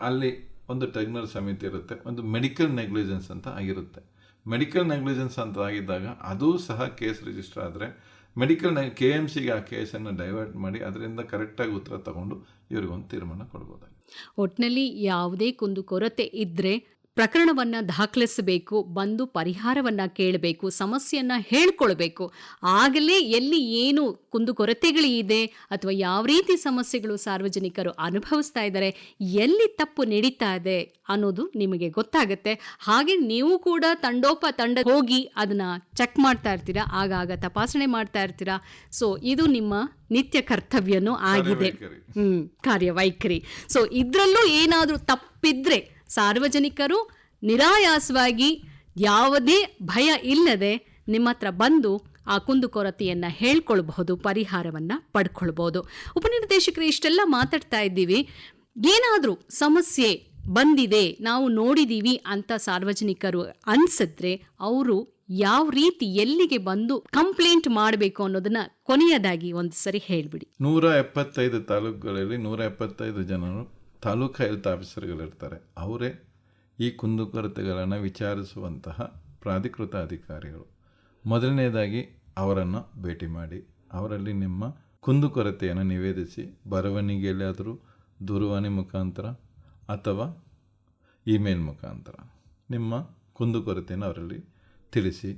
ಅಲ್ಲಿ ಒಂದು ತಜ್ಞರ ಸಮಿತಿ ಇರುತ್ತೆ, ಒಂದು ಮೆಡಿಕಲ್ ನೆಗ್ಲಿಜೆನ್ಸ್ ಅಂತ ಆಗಿರುತ್ತೆ. ಮೆಡಿಕಲ್ ನೆಗ್ಲಿಜೆನ್ಸ್ ಅಂತ ಆಗಿದ್ದಾಗ, ಅದು ಸಹ ಕೇಸ್ ರಿಜಿಸ್ಟರ್ ಆದರೆ ಮೆಡಿಕಲ್ ಕೆ ಎಂ ಸಿಗೆ ಆ ಕೇಸನ್ನು ಡೈವರ್ಟ್ ಮಾಡಿ ಅದರಿಂದ ಕರೆಕ್ಟಾಗಿ ಉತ್ತರ ತಗೊಂಡು ಇವ್ರಿಗೊಂದು ತೀರ್ಮಾನ ಕೊಡ್ಬೋದಾಗಿ ಒಟ್ಟಿನಲ್ಲಿ ಯಾವುದೇ ಕುಂದುಕೊರತೆ ಇದ್ರೆ ಪ್ರಕರಣವನ್ನ ದಾಖಲಿಸಬೇಕು ಬಂದು ಪರಿಹಾರವನ್ನ ಕೇಳಬೇಕು ಸಮಸ್ಯೆಯನ್ನ ಹೇಳ್ಕೊಳ್ಬೇಕು. ಆಗಲೇ ಎಲ್ಲಿ ಏನು ಕುಂದುಕೊರತೆಗಳಿದೆ ಅಥವಾ ಯಾವ ರೀತಿ ಸಮಸ್ಯೆಗಳು ಸಾರ್ವಜನಿಕರು ಅನುಭವಿಸ್ತಾ ಇದ್ದಾರೆ ಎಲ್ಲಿ ತಪ್ಪು ನಡೀತಾ ಇದೆ ಅನ್ನೋದು ನಿಮಗೆ ಗೊತ್ತಾಗುತ್ತೆ. ಹಾಗೆ ನೀವು ಕೂಡ ತಂಡೋಪ ತಂಡ ಹೋಗಿ ಅದನ್ನು ಚೆಕ್ ಮಾಡ್ತಾ ಇರ್ತೀರಾ ಆಗಾಗ ತಪಾಸಣೆ ಮಾಡ್ತಾ ಇರ್ತೀರಾ. ಸೊ ಇದು ನಿಮ್ಮ ನಿತ್ಯ ಕರ್ತವ್ಯನೂ ಆಗಿದೆ. ಹ್ಮ್ ಕಾರ್ಯವೈಖರಿ. ಸೊ ಇದ್ರಲ್ಲೂ ಏನಾದರೂ ತಪ್ಪಿದ್ರೆ ಸಾರ್ವಜನಿಕರು ನಿರಾಯಾಸವಾಗಿ ಯಾವುದೇ ಭಯ ಇಲ್ಲದೆ ನಿಮ್ಮ ಹತ್ರ ಬಂದು ಆ ಕುಂದುಕೊರತೆಯನ್ನು ಹೇಳ್ಕೊಳ್ಬಹುದು, ಪರಿಹಾರವನ್ನ ಪಡ್ಕೊಳ್ಬಹುದು. ಉಪನಿರ್ದೇಶಕರು, ಇಷ್ಟೆಲ್ಲ ಮಾತಾಡ್ತಾ ಇದ್ದೀವಿ. ಏನಾದರೂ ಸಮಸ್ಯೆ ಬಂದಿದೆ, ನಾವು ನೋಡಿದ್ದೀವಿ ಅಂತ ಸಾರ್ವಜನಿಕರು ಅನ್ಸಿದ್ರೆ ಅವರು ಯಾವ ರೀತಿ ಎಲ್ಲಿಗೆ ಬಂದು ಕಂಪ್ಲೇಂಟ್ ಮಾಡಬೇಕು ಅನ್ನೋದನ್ನ ಕೊನೆಯದಾಗಿ ಒಂದು ಸರಿ ಹೇಳ್ಬಿಡಿ. ನೂರ ಎಪ್ಪತ್ತೈದು ತಾಲೂಕುಗಳಲ್ಲಿ ನೂರ ಎಪ್ಪತ್ತೈದು ಜನರು ತಾಲೂಕು ಹೆಲ್ತ್ ಆಫೀಸರ್ಗಳಿರ್ತಾರೆ ಅವರೇ ಈ ಕುಂದುಕೊರತೆಗಳನ್ನು ವಿಚಾರಿಸುವಂತಹ ಪ್ರಾಧಿಕೃತ ಅಧಿಕಾರಿಗಳು. ಮೊದಲನೇದಾಗಿ ಅವರನ್ನು ಭೇಟಿ ಮಾಡಿ, ಅವರಲ್ಲಿ ನಿಮ್ಮ ಕುಂದುಕೊರತೆಯನ್ನು ನಿವೇದಿಸಿ ಬರವಣಿಗೆಯಲ್ಲಾದರೂ ದೂರವಾಣಿ ಮುಖಾಂತರ ಅಥವಾ ಇಮೇಲ್ ಮುಖಾಂತರ ನಿಮ್ಮ ಕುಂದುಕೊರತೆಯನ್ನು ಅವರಲ್ಲಿ ತಿಳಿಸಿ.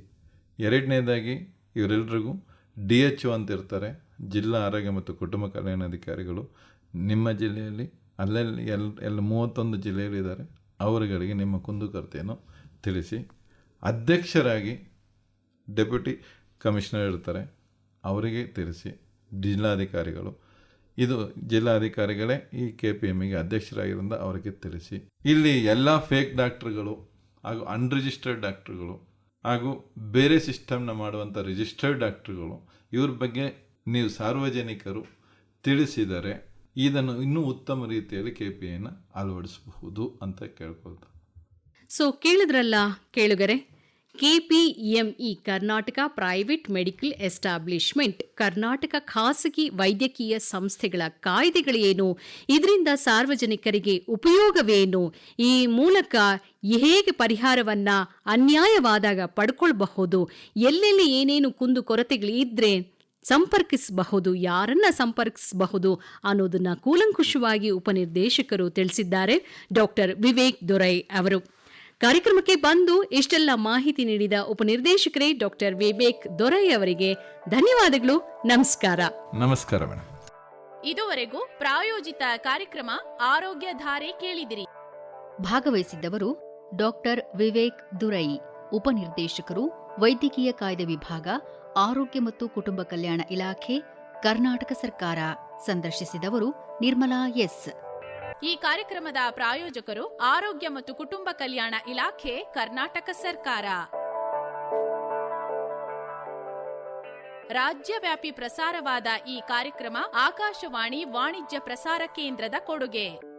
ಎರಡನೇದಾಗಿ ಇವರೆಲ್ಲರಿಗೂ ಡಿ ಎಚ್ ಒ ಅಂತ ಇರ್ತಾರೆ ಜಿಲ್ಲಾ ಆರೋಗ್ಯ ಮತ್ತು ಕುಟುಂಬ ಕಲ್ಯಾಣಾಧಿಕಾರಿಗಳು ನಿಮ್ಮ ಜಿಲ್ಲೆಯಲ್ಲಿ ಅಲ್ಲಲ್ಲಿ ಎಲ್ ಎಲ್ಲ ಮೂವತ್ತೊಂದು ಜಿಲ್ಲೆಯಲ್ಲಿದ್ದಾರೆ ಅವರುಗಳಿಗೆ ನಿಮ್ಮ ಕುಂದುಕರ್ತೆಯನ್ನು ತಿಳಿಸಿ ಅಧ್ಯಕ್ಷರಾಗಿ ಡೆಪ್ಯೂಟಿ ಕಮಿಷನರ್ ಇರ್ತಾರೆ. ಅವರಿಗೆ ತಿಳಿಸಿ ಜಿಲ್ಲಾಧಿಕಾರಿಗಳು. ಇದು ಜಿಲ್ಲಾಧಿಕಾರಿಗಳೇ ಈ ಕೆ ಪಿ ಎಮ್ಮಿಗೆ ಅಧ್ಯಕ್ಷರಾಗಿರೋದ್ರಿಂದ ಅವರಿಗೆ ತಿಳಿಸಿ. ಇಲ್ಲಿ ಎಲ್ಲ ಫೇಕ್ ಡಾಕ್ಟ್ರುಗಳು ಹಾಗೂ ಅನ್ರಿಜಿಸ್ಟರ್ಡ್ ಡಾಕ್ಟ್ರುಗಳು ಹಾಗೂ ಬೇರೆ ಸಿಸ್ಟಮ್ನ ಮಾಡುವಂಥ ರಿಜಿಸ್ಟರ್ಡ್ ಡಾಕ್ಟ್ರುಗಳು ಇವ್ರ ಬಗ್ಗೆ ನೀವು ಸಾರ್ವಜನಿಕರು ತಿಳಿಸಿದರೆ ಇದನ್ನು ಇನ್ನೂ ಉತ್ತಮ ರೀತಿಯಲ್ಲಿ ಕೆ ಪಿ ಐನ ಅಳವಡಿಸಬಹುದು ಅಂತ ಕೇಳ್ಕೊಳ್ತಾ. ಸೊ ಕೇಳಿದ್ರಲ್ಲ ಕೇಳುಗರೆ KPME Karnataka private medical establishment Karnataka ಖಾಸಗಿ ವೈದ್ಯಕೀಯ ಸಂಸ್ಥೆಗಳ ಕಾಯ್ದೆಗಳೇನು, ಇದರಿಂದ ಸಾರ್ವಜನಿಕರಿಗೆ ಉಪಯೋಗವೇನು, ಈ ಮೂಲಕ ಹೇಗೆ ಪರಿಹಾರವನ್ನು ಅನ್ಯಾಯವಾದಾಗ ಪಡ್ಕೊಳ್ಬಹುದು, ಎಲ್ಲೆಲ್ಲಿ ಏನೇನು ಕುಂದು ಕೊರತೆಗಳಿದ್ರೆ ಸಂಪರ್ಕಿಸಬಹುದು ಯಾರನ್ನ ಸಂಪರ್ಕಿಸಬಹುದು ಅನ್ನೋದನ್ನ ಕೂಲಂಕುಷವಾಗಿ ಉಪನಿರ್ದೇಶಕರು ತಿಳಿಸಿದ್ದಾರೆ ಡಾಕ್ಟರ್ ವಿವೇಕ್ ದೊರೈ ಅವರು. ಕಾರ್ಯಕ್ರಮಕ್ಕೆ ಬಂದು ಇಷ್ಟೆಲ್ಲ ಮಾಹಿತಿ ನೀಡಿದ ಉಪನಿರ್ದೇಶಕರೇ ಡಾಕ್ಟರ್ ವಿವೇಕ್ ದೊರೈ ಅವರಿಗೆ ಧನ್ಯವಾದಗಳು ನಮಸ್ಕಾರ. ನಮಸ್ಕಾರ ಮೇಡಮ್ ಇದುವರೆಗೂ ಪ್ರಾಯೋಜಿತ ಕಾರ್ಯಕ್ರಮ ಆರೋಗ್ಯ ಧಾರೆ ಕೇಳಿದಿರಿ. ಭಾಗವಹಿಸಿದ್ದವರು ಡಾಕ್ಟರ್ ವಿವೇಕ್ ದುರೈ ಉಪನಿರ್ದೇಶಕರು ವೈದ್ಯಕೀಯ ಕಾಯ್ದೆ ವಿಭಾಗ ಆರೋಗ್ಯ ಮತ್ತು ಕುಟುಂಬ ಕಲ್ಯಾಣ ಇಲಾಖೆ, ಕರ್ನಾಟಕ ಸರ್ಕಾರ ಸಂದರ್ಶಿಸಿದವರು ನಿರ್ಮಲಾ ಎಸ್. ಈ ಕಾರ್ಯಕ್ರಮದ ಪ್ರಾಯೋಜಕರು ಆರೋಗ್ಯ ಮತ್ತು ಕುಟುಂಬ ಕಲ್ಯಾಣ ಇಲಾಖೆ, ಕರ್ನಾಟಕ ಸರ್ಕಾರ. ರಾಜ್ಯವ್ಯಾಪಿ ಪ್ರಸಾರವಾದ ಈ ಕಾರ್ಯಕ್ರಮ ಆಕಾಶವಾಣಿ ವಾಣಿಜ್ಯ ಪ್ರಸಾರ ಕೇಂದ್ರದ ಕೊಡುಗೆ.